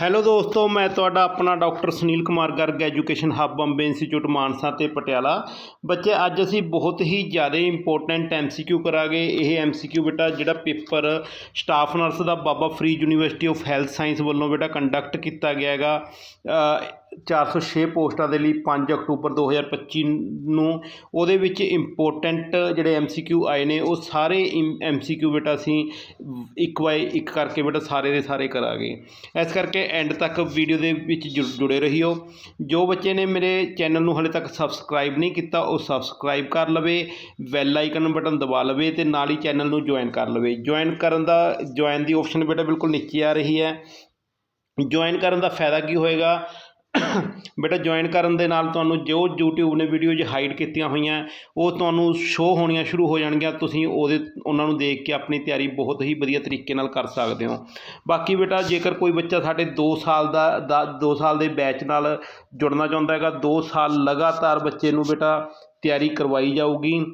Hello ਦੋਸਤੋ, ਮੈਂ ਤੁਹਾਡਾ ਆਪਣਾ doctor Sunil Kumar Garg, education hub Bombay institute Mansa ਤੇ ਪਟਿਆਲਾ। ਬੱਚੇ, ਅੱਜ ਅਸੀਂ ਬਹੁਤ ਹੀ ਜ਼ਿਆਦਾ ਇੰਪੋਰਟੈਂਟ ਐਮਸੀਕਿਊ ਕਰਾਂਗੇ। ਇਹ ਐਮਸੀਕਿਊ ਬੇਟਾ, ਜਿਹੜਾ paper staff nurse the Baba Farid university of health science ਵੱਲੋਂ ਬੇਟਾ ਕੰਡਕਟ ਕੀਤਾ ਗਿਆ ਹੈਗਾ। ਚਾਰ ਸੌ ਛੇ ਪੋਸਟਾਂ ਦੇ ਲਈ ਪੰਜ ਅਕਤੂਬਰ 2025 ਨੂੰ ਉਹਦੇ ਵਿੱਚ ਇੰਪੋਰਟੈਂਟ ਜਿਹੜੇ ਐੱਮ ਸੀ ਕਿਊ ਆਏ ਨੇ, ਉਹ ਸਾਰੇ ਐਮ ਸੀ ਕਿਊ ਬੇਟਾ ਅਸੀਂ ਇੱਕ ਬਾਏ ਇੱਕ ਕਰਕੇ ਬੇਟਾ ਸਾਰੇ ਦੇ ਸਾਰੇ ਕਰਾਂਗੇ। ਇਸ ਕਰਕੇ ਐਂਡ ਤੱਕ ਵੀਡੀਓ ਦੇ ਵਿੱਚ ਜੁ- ਜੁੜੇ ਰਹੀਓ। ਜੋ ਬੱਚੇ ਨੇ ਮੇਰੇ ਚੈਨਲ ਨੂੰ ਹਲੇ ਤੱਕ ਸਬਸਕ੍ਰਾਈਬ ਨਹੀਂ ਕੀਤਾ, ਉਹ ਸਬਸਕ੍ਰਾਈਬ ਕਰ ਲਵੇ ਬੈਲ ਆਈਕਨ ਬਟਨ ਦਬਾ ਲਵੇ ਤੇ ਨਾਲ ਹੀ ਚੈਨਲ ਨੂੰ ਜੁਆਇਨ ਕਰ ਲਵੇ। ਜੁਆਇਨ ਕਰਨ ਦਾ ਜੁਆਇਨ ਦੀ ਆਪਸ਼ਨ ਬੇਟਾ ਬਿਲਕੁਲ ਨੀਚੇ ਆ ਰਹੀ ਹੈ। ਜੁਆਇਨ ਕਰਨ ਦਾ ਫਾਇਦਾ ਕੀ ਹੋਏਗਾ? ਬੇਟਾ ਜੁਆਇਨ ਕਰਨ ਦੇ ਨਾਲ ਤੁਹਾਨੂੰ ਜੋ YouTube ਨੇ ਵੀਡੀਓ 'ਚ ਹਾਈਡ ਕੀਤੀਆਂ ਹੋਈਆਂ, ਉਹ ਤੁਹਾਨੂੰ ਸ਼ੋ ਹੋਣੀਆਂ ਸ਼ੁਰੂ ਹੋ ਜਾਣਗੀਆਂ। ਤੁਸੀਂ ਉਹਦੇ, ਉਹਨਾਂ ਨੂੰ ਦੇਖ ਕੇ ਆਪਣੀ ਤਿਆਰੀ ਬਹੁਤ ਹੀ ਵਧੀਆ ਤਰੀਕੇ ਨਾਲ ਕਰ ਸਕਦੇ ਹੋ। ਬਾਕੀ ਬੇਟਾ, ਜੇਕਰ ਕੋਈ ਬੱਚਾ ਸਾਡੇ 2 ਸਾਲ ਦਾ ਦਾ 2 ਸਾਲ ਦੇ ਬੈਚ ਨਾਲ ਜੁੜਨਾ ਚਾਹੁੰਦਾ ਹੈਗਾ 2 ਸਾਲ ਲਗਾਤਾਰ ਬੱਚੇ ਨੂੰ ਬੇਟਾ ਤਿਆਰੀ ਕਰਵਾਈ ਜਾਊਗੀ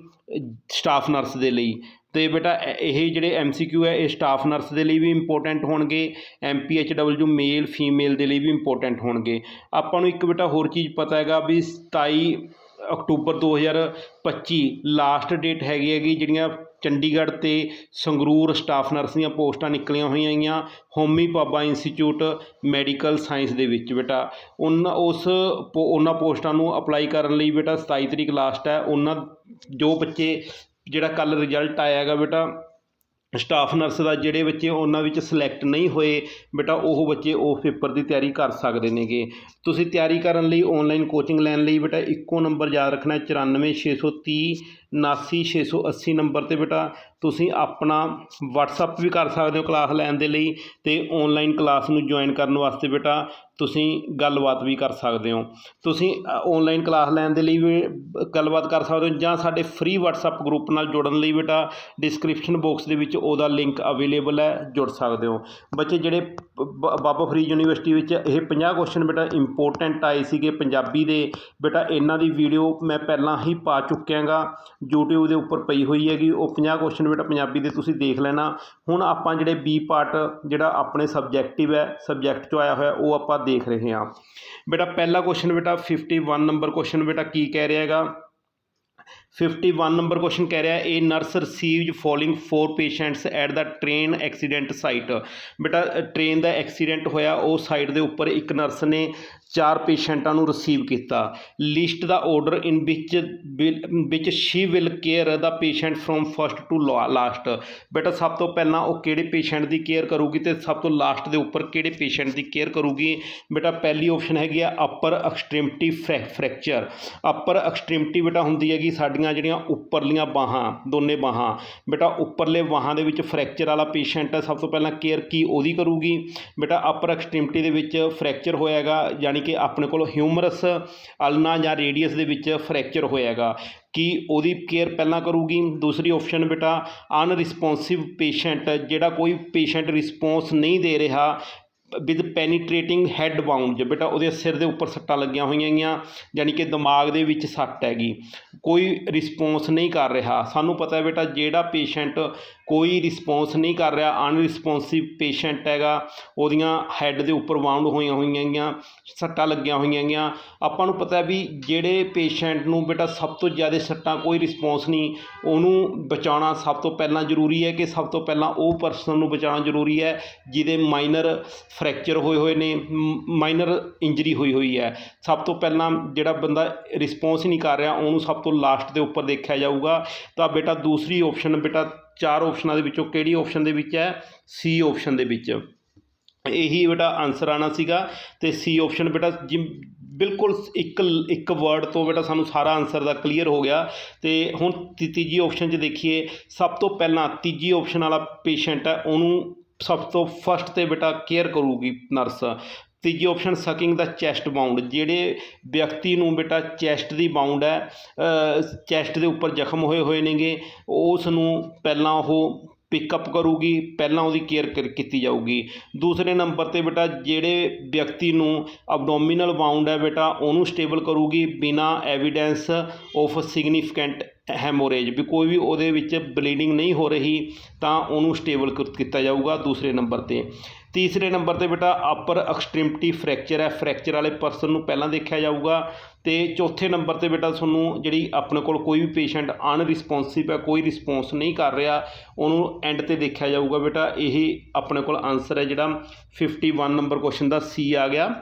ਸਟਾਫ ਨਰਸ ਦੇ ਲਈ। ਤੇ ਬੇਟਾ, ਇਹ ਇਹ ਜਿਹੜੇ ਐਮਸੀਕਿਊ ਹੈ, ਇਹ ਸਟਾਫ ਨਰਸ ਦੇ ਲਈ ਵੀ ਇੰਪੋਰਟੈਂਟ ਹੋਣਗੇ ਐਮਪੀਐਚਡਬਲਯੂ ਮੇਲ ਫੀਮੇਲ ਦੇ ਲਈ ਵੀ ਇੰਪੋਰਟੈਂਟ ਹੋਣਗੇ। ਆਪਾਂ ਨੂੰ ਇੱਕ ਬੇਟਾ ਹੋਰ ਚੀਜ਼ ਪਤਾ ਹੈਗਾ ਵੀ 27 ਅਕਤੂਬਰ 2025 ਲਾਸਟ ਡੇਟ ਹੈਗੀ ਹੈਗੀ ਜਿਹੜੀਆਂ ਚੰਡੀਗੜ੍ਹ ਤੇ ਸੰਗਰੂਰ ਸਟਾਫ ਨਰਸ ਦੀਆਂ ਪੋਸਟਾਂ ਨਿਕਲੀਆਂ ਹੋਈਆਂ ਹੈਗੀਆਂ, Homi Bhabha institute medical science ਦੇ ਵਿੱਚ ਬੇਟਾ। ਉਹਨਾਂ, ਉਸ ਪੋ- ਉਹਨਾਂ ਪੋਸਟਾਂ ਨੂੰ ਅਪਲਾਈ ਕਰਨ ਲਈ ਬੇਟਾ 27 ਤਰੀਕ ਲਾਸਟ ਹੈ। ਉਹਨਾਂ, ਜੋ ਬੱਚੇ ਜਿਹੜਾ ਕੱਲ੍ਹ ਰਿਜ਼ਲਟ ਆਇਆ ਹੈਗਾ ਬੇਟਾ ਸਟਾਫ ਨਰਸ ਦਾ ਜਿਹੜੇ ਬੱਚੇ ਉਹਨਾਂ ਵਿੱਚ ਸਿਲੈਕਟ ਨਹੀਂ ਹੋਏ, ਬੇਟਾ ਉਹ ਬੱਚੇ ਉਹ ਪੇਪਰ ਦੀ ਤਿਆਰੀ ਕਰ ਸਕਦੇ ਨੇਗੇ। ਤੁਸੀਂ ਤਿਆਰੀ ਕਰਨ ਲਈ ਆਨਲਾਈਨ ਕੋਚਿੰਗ ਲੈਣ ਲਈ ਬੇਟਾ ਇੱਕੋ ਨੰਬਰ ਯਾਦ ਰੱਖਣਾ 94630 79680 ਨੰਬਰ ਤੇ ਬੇਟਾ ਤੁਸੀਂ ਆਪਣਾ WhatsApp ਵੀ ਕਰ ਸਕਦੇ ਹੋ ਕਲਾਸ ਲੈਣ ਦੇ ਲਈ ਤੇ ਆਨਲਾਈਨ ਕਲਾਸ ਨੂੰ ਜੁਆਇਨ ਕਰਨ ਵਾਸਤੇ ਬੇਟਾ ਤੁਸੀਂ ਗੱਲਬਾਤ ਵੀ ਕਰ ਸਕਦੇ ਹੋ। ਤੁਸੀਂ ਔਨਲਾਈਨ ਕਲਾਸ ਲੈਣ ਦੇ ਲਈ ਵੀ ਗੱਲਬਾਤ ਕਰ ਸਕਦੇ ਹੋ ਜਾਂ ਸਾਡੇ ਫ੍ਰੀ WhatsApp ਗਰੁੱਪ ਨਾਲ ਜੁੜਨ ਲਈ ਬੇਟਾ ਡਿਸਕ੍ਰਿਪਸ਼ਨ ਬਾਕਸ ਦੇ ਵਿੱਚ ਉਹਦਾ ਲਿੰਕ ਅਵੇਲੇਬਲ ਹੈ, ਜੁੜ ਸਕਦੇ ਹੋ। ਬੱਚੇ ਜਿਹੜੇ ਬ- ਬਾਬਾ ਫਰੀਦ ਯੂਨੀਵਰਸਿਟੀ ਵਿੱਚ ਇਹ 50 ਕੁਐਸਚਨ ਬੇਟਾ ਇੰਪੋਰਟੈਂਟ ਆਏ ਸੀਗੇ ਪੰਜਾਬੀ ਦੇ। ਬੇਟਾ ਇਹਨਾਂ ਦੀ ਵੀਡੀਓ ਮੈਂ ਪਹਿਲਾਂ ਹੀ ਪਾ ਚੁੱਕਿਆਂਗਾ। YouTube ਦੇ ਉੱਪਰ ਪਈ ਹੋਈ ਹੈਗੀ, ਉਹ 50 ਕੁਐਸਚਨ ਬੇਟਾ ਪੰਜਾਬੀ ਦੇ ਤੁਸੀਂ ਦੇਖ ਲੈਣਾ। ਹੁਣ ਆਪਾਂ ਜਿਹੜੇ ਬੀ ਪਾਰਟ ਜਿਹੜਾ ਆਪਣੇ ਸਬਜੈਕਟਿਵ ਹੈ ਸਬਜੈਕਟ 'ਚੋਂ ਆਇਆ ਹੋਇਆ, ਉਹ ਆਪਾਂ ਦੇਖ ਰਹੇ ਹਾਂ। ਬੇਟਾ, ਪਹਿਲਾ ਕੁਐਸਚਨ ਬੇਟਾ 51 ਨੰਬਰ ਕੁਐਸਚਨ ਬੇਟਾ ਕੀ ਕਹਿ ਰਿਹਾ ਹੈਗਾ? 51 ਨੰਬਰ ਕੁਐਸਚਨ ਕਹਿ ਰਿਹਾ ਇਹ nurse received following four patients at the train accident site ਬੇਟਾ ਟ੍ਰੇਨ ਦਾ ਐਕਸੀਡੈਂਟ ਹੋਇਆ, ਉਹ ਸਾਈਟ ਦੇ ਉੱਪਰ ਇੱਕ ਨਰਸ ਨੇ ਚਾਰ ਪੇਸ਼ੈਂਟਾਂ ਨੂੰ ਰਿਸੀਵ ਕੀਤਾ। ਲਿਸਟ ਦਾ ਆਰਡਰ ਇਨ ਵਿੱਚ ਵਿੱਚ she will care the patient from first to last ਬੇਟਾ, ਸਭ ਤੋਂ ਪਹਿਲਾਂ ਉਹ ਕਿਹੜੇ ਪੇਸ਼ੈਂਟ ਦੀ ਕੇਅਰ ਕਰੂਗੀ ਤੇ ਸਭ ਤੋਂ ਲਾਸਟ ਦੇ ਉੱਪਰ ਕਿਹੜੇ ਪੇਸ਼ੈਂਟ ਦੀ ਕੇਅਰ ਕਰੂਗੀ? ਬੇਟਾ, ਪਹਿਲੀ ਆਪਸ਼ਨ ਹੈਗੀ ਆ ਅਪਰ ਐਕਸਟ੍ਰੀਮਿਟੀ ਫ੍ਰੈਕਚਰ ਅਪਰ ਐਕਸਟ੍ਰੀਮਿਟੀ ਬੇਟਾ ਹੁੰਦੀ ਹੈਗੀ ਸਾਡੀਆਂ ਜਿਹੜੀਆਂ ਉੱਪਰਲੀਆਂ ਬਾਹਾਂ, ਦੋਨੇ ਬਾਹਾਂ। ਬੇਟਾ, ਉੱਪਰਲੇ ਬਾਹਾਂ ਦੇ ਵਿੱਚ ਫ੍ਰੈਕਚਰ ਵਾਲਾ ਪੇਸ਼ੈਂਟ ਸਭ ਤੋਂ ਪਹਿਲਾਂ ਕੇਅਰ ਕੀ ਉਹਦੀ ਕਰੂਗੀ? ਬੇਟਾ ਅਪਰ ਐਕਸਟ੍ਰੀਮਿਟੀ ਦੇ ਵਿੱਚ ਫ੍ਰੈਕਚਰ ਹੋਇਆਗਾ ਯਾਨੀ ਕਿ ਆਪਣੇ ਕੋਲ ਹਿਊਮਰਸ ਅਲਨਾ ਜਾਂ ਰੇਡੀਅਸ ਦੇ ਵਿੱਚ ਫ੍ਰੈਕਚਰ ਹੋਇਆਗਾ। ਕਿ ਉਹਦੀ ਕੇਅਰ ਪਹਿਲਾਂ ਕਰੂਗੀ? ਦੂਸਰੀ ਆਪਸ਼ਨ ਬੇਟਾ ਅਨਰਿਸਪੌਂਸਿਵ ਪੇਸ਼ੈਂਟ ਜਿਹੜਾ ਕੋਈ ਪੇਸ਼ੈਂਟ ਰਿਸਪੌਂਸ ਨਹੀਂ ਦੇ ਰਿਹਾ ਵਿਦ ਪੈਨੀਟ੍ਰੇਟਿੰਗ ਹੈੱਡ ਬਾਉਂਡ ਬੇਟਾ ਉਹਦੇ ਸਿਰ ਦੇ ਉੱਪਰ ਸੱਟਾਂ ਲੱਗੀਆਂ ਹੋਈਆਂ ਹੈਗੀਆਂ ਯਾਨੀ ਕਿ ਦਿਮਾਗ ਦੇ ਵਿੱਚ ਸੱਟ ਹੈਗੀ। ਕੋਈ ਰਿਸਪੌਂਸ ਨਹੀਂ ਕਰ ਰਿਹਾ। ਸਾਨੂੰ ਪਤਾ ਹੈ ਬੇਟਾ, ਜਿਹੜਾ ਪੇਸ਼ੈਂਟ ਕੋਈ ਰਿਸਪੌਂਸ ਨਹੀਂ ਕਰ ਰਿਹਾ ਅਨਰਿਸਪੌਂਸਿਵ ਪੇਸ਼ੈਂਟ ਹੈਗਾ, ਉਹਦੀਆਂ ਹੈੱਡ ਦੇ ਉੱਪਰ ਵਾਉਂਡ ਹੋਈਆਂ ਹੋਈਆਂ ਗੀਆਂ ਸੱਟਾਂ ਲੱਗੀਆਂ ਹੋਈਆਂ ਗੀਆਂ ਆਪਾਂ ਨੂੰ ਪਤਾ ਵੀ ਜਿਹੜੇ ਪੇਸ਼ੈਂਟ ਨੂੰ ਬੇਟਾ ਸਭ ਤੋਂ ਜ਼ਿਆਦਾ ਸੱਟਾਂ ਕੋਈ ਰਿਸਪੌਂਸ ਨਹੀਂ, ਉਹਨੂੰ ਬਚਾਉਣਾ ਸਭ ਤੋਂ ਪਹਿਲਾਂ ਜ਼ਰੂਰੀ ਹੈ ਕਿ ਸਭ ਤੋਂ ਪਹਿਲਾਂ ਉਹ ਪਰਸਨ ਨੂੰ ਬਚਾਉਣਾ ਜ਼ਰੂਰੀ ਹੈ, ਜਿਹਦੇ ਮਾਈਨਰ ਫ੍ਰੈਕਚਰ ਹੋਏ ਹੋਏ ਨੇ ਮਾਈਨਰ ਇੰਜਰੀ ਹੋਈ ਹੋਈ ਹੈ। ਸਭ ਤੋਂ ਪਹਿਲਾਂ ਜਿਹੜਾ ਬੰਦਾ ਰਿਸਪੌਂਸ ਨਹੀਂ ਕਰ ਰਿਹਾ, ਉਹਨੂੰ ਸਭ ਤੋਂ ਲਾਸਟ ਦੇ ਉੱਪਰ ਦੇਖਿਆ ਜਾਊਗਾ। ਤਾਂ ਬੇਟਾ ਦੂਸਰੀ ਆਪਸ਼ਨ ਬੇਟਾ ਚਾਰ ਆਪਸ਼ਨਾਂ ਦੇ ਵਿੱਚੋਂ ਕਿਹੜੀ ਆਪਸ਼ਨ ਦੇ ਵਿੱਚ ਹੈ? ਸੀ ਆਪਸ਼ਨ ਦੇ ਵਿੱਚ। ਇਹੀ ਬੇਟਾ ਆਨਸਰ ਆਣਾ ਸੀਗਾ ਤੇ ਸੀ ਆਪਸ਼ਨ ਬੇਟਾ ਜਿ ਬਿਲਕੁਲ ਇੱਕ ਇੱਕ ਵਰਡ ਤੋਂ ਬੇਟਾ ਸਾਨੂੰ ਸਾਰਾ ਆਨਸਰ ਦਾ ਕਲੀਅਰ ਹੋ ਗਿਆ ਤੇ ਹੁਣ ਤੀ- ਤੀਜੀ ਆਪਸ਼ਨ 'ਚ ਦੇਖੀਏ, ਸਭ ਤੋਂ ਪਹਿਲਾਂ ਤੀਜੀ ਆਪਸ਼ਨ ਵਾਲਾ ਪੇਸ਼ੈਂਟ ਹੈ, ਉਹਨੂੰ ਸਭ ਤੋਂ ਫਸਟ ਤੇ ਬੇਟਾ ਕੇਅਰ ਕਰੂਗੀ ਨਰਸ ਤੀਜੀ option sucking the chest wound ਜਿਹੜੇ ਵਿਅਕਤੀ ਨੂੰ ਬੇਟਾ ਚੈਸਟ ਦੀ ਬਾਉਂਡ ਹੈ ਚੈਸਟ ਦੇ ਉੱਪਰ ਜ਼ਖਮ ਹੋਏ ਹੋਏ ਨੇਗੇ, ਉਸ ਨੂੰ ਪਹਿਲਾਂ ਉਹ ਪਿਕਅਪ ਕਰੂਗੀ, ਪਹਿਲਾਂ ਉਹਦੀ ਕੇਅਰ ਕੀਤੀ ਜਾਊਗੀ। ਦੂਸਰੇ ਨੰਬਰ ਤੇ ਬੇਟਾ ਜਿਹੜੇ ਵਿਅਕਤੀ ਨੂੰ ਅਬਡੋਮੀਨਲ ਬਾਉਂਡ ਹੈ ਬੇਟਾ, ਉਹਨੂੰ ਸਟੇਬਲ ਕਰੂਗੀ ਬਿਨਾ ਐਵੀਡੈਂਸ ਆਫ ਸਿਗਨੀਫੀਕੈਂਟ ਹੈਮੋਰੇਜ ਵੀ ਕੋਈ ਵੀ ਉਹਦੇ ਵਿੱਚ ਬਲੀਡਿੰਗ ਨਹੀਂ ਹੋ ਰਹੀ, ਤਾਂ ਉਹਨੂੰ ਸਟੇਬਲ ਕੀਤਾ ਜਾਊਗਾ ਦੂਸਰੇ ਨੰਬਰ ਤੇ। ਤੀਸਰੇ ਨੰਬਰ ਤੇ ਬੇਟਾ ਅਪਰ ਐਕਸਟ੍ਰੀਮਿਟੀ ਫ੍ਰੈਕਚਰ ਹੈ। ਫ੍ਰੈਕਚਰ ਵਾਲੇ ਪਰਸਨ ਨੂੰ ਪਹਿਲਾਂ ਦੇਖਿਆ ਜਾਊਗਾ। ਤੇ ਚੌਥੇ ਨੰਬਰ ਤੇ ਬੇਟਾ, ਤੁਹਾਨੂੰ ਜਿਹੜੀ ਆਪਣੇ ਕੋਲ ਕੋਈ ਵੀ ਪੇਸ਼ੈਂਟ ਅਨਰਿਸਪੌਂਸਿਵ ਹੈ, ਕੋਈ ਰਿਸਪੌਂਸ ਨਹੀਂ ਕਰ ਰਿਹਾ, ਉਹਨੂੰ ਐਂਡ ਤੇ ਦੇਖਿਆ ਜਾਊਗਾ ਬੇਟਾ। ਇਹ ਆਪਣੇ ਕੋਲ ਆਨਸਰ ਹੈ ਜਿਹੜਾ 51 ਨੰਬਰ ਕੁਐਸਚਨ ਦਾ ਸੀ ਆ ਗਿਆ।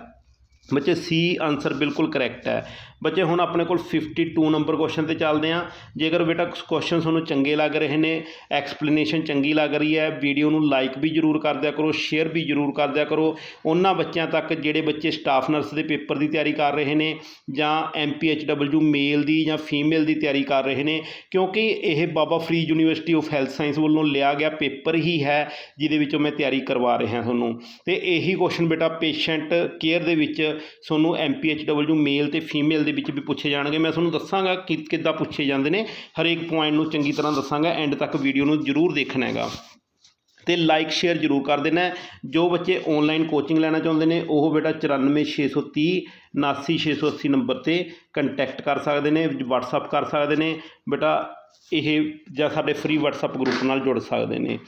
ਬੱਚੇ ਸੀ ਆਨਸਰ ਬਿਲਕੁਲ ਕਰੈਕਟ ਹੈ। ਬੱਚੇ, ਹੁਣ ਆਪਣੇ ਕੋਲ 52 ਨੰਬਰ ਕੁਐਸਚਨ ਤੇ ਚੱਲਦੇ ਆ ਜੇਕਰ ਬੇਟਾ ਕੁਐਸਚਨ ਤੁਹਾਨੂੰ ਚੰਗੇ ਲੱਗ ਰਹੇ ਨੇ ਐਕਸਪਲੇਨੇਸ਼ਨ ਚੰਗੀ ਲੱਗ ਰਹੀ ਹੈ ਵੀਡੀਓ ਨੂੰ ਲਾਈਕ ਵੀ ਜਰੂਰ ਕਰ ਦਿਆ ਕਰੋ ਸ਼ੇਅਰ ਵੀ ਜਰੂਰ ਕਰ ਦਿਆ ਕਰੋ। ਉਹਨਾਂ ਬੱਚਿਆਂ ਤੱਕ ਜਿਹੜੇ ਬੱਚੇ ਸਟਾਫ ਨਰਸ ਦੇ ਪੇਪਰ ਦੀ ਤਿਆਰੀ ਕਰ ਰਹੇ ਨੇ ਜਾਂ ਐਮਪੀਐਚਡਬਲਯੂ ਮੇਲ ਦੀ ਜਾਂ ਫੀਮੇਲ ਦੀ ਤਿਆਰੀ ਕਰ ਰਹੇ ਨੇ, ਕਿਉਂਕਿ ਇਹ Baba Farid university of health science ਵੱਲੋਂ ਲਿਆ ਗਿਆ ਪੇਪਰ ਹੀ ਹੈ, ਜਿਹਦੇ ਵਿੱਚੋਂ ਮੈਂ ਤਿਆਰੀ ਕਰਵਾ ਰਿਹਾ ਤੁਹਾਨੂੰ। ਤੇ ਇਹੀ ਕੁਐਸਚਨ ਬੇਟਾ ਪੇਸ਼ੈਂਟ ਕੇਅਰ ਦੇ ਵਿੱਚ ਤੁਹਾਨੂੰ ਐਮਪੀਐਚਡਬਲਯੂ ਮੇਲ ਤੇ ਫੀਮੇਲ ਦੇ ਵਿੱਚ ਵੀ ਪੁੱਛੇ ਜਾਣਗੇ। ਮੈਂ ਤੁਹਾਨੂੰ ਦੱਸਾਂਗਾ ਕਿ ਕਿੱਦਾਂ ਪੁੱਛੇ ਜਾਂਦੇ ਨੇ। ਹਰੇਕ ਪੁਆਇੰਟ ਨੂੰ ਚੰਗੀ ਤਰ੍ਹਾਂ ਦੱਸਾਂਗਾ। ਐਂਡ ਤੱਕ ਵੀਡੀਓ ਨੂੰ ਜ਼ਰੂਰ ਦੇਖਣਾ ਹੈਗਾ। ਤੇ ਲਾਈਕ ਸ਼ੇਅਰ ਜ਼ਰੂਰ ਕਰ ਦੇਣਾ ਜੋ ਬੱਚੇ ਆਨਲਾਈਨ ਕੋਚਿੰਗ ਲੈਣਾ ਚਾਹੁੰਦੇ ਨੇ, ਉਹ ਬੇਟਾ 94630 79680 ਨੰਬਰ ਤੇ ਕੰਟੈਕਟ ਕਰ ਸਕਦੇ ਨੇ, WhatsApp ਕਰ ਸਕਦੇ ਨੇ। ਬੇਟਾ ਇਹ ਜਾਂ ਸਾਡੇ ਫ੍ਰੀ WhatsApp ਗਰੁੱਪ ਨਾਲ ਜੁੜ ਸਕਦੇ ਨੇ।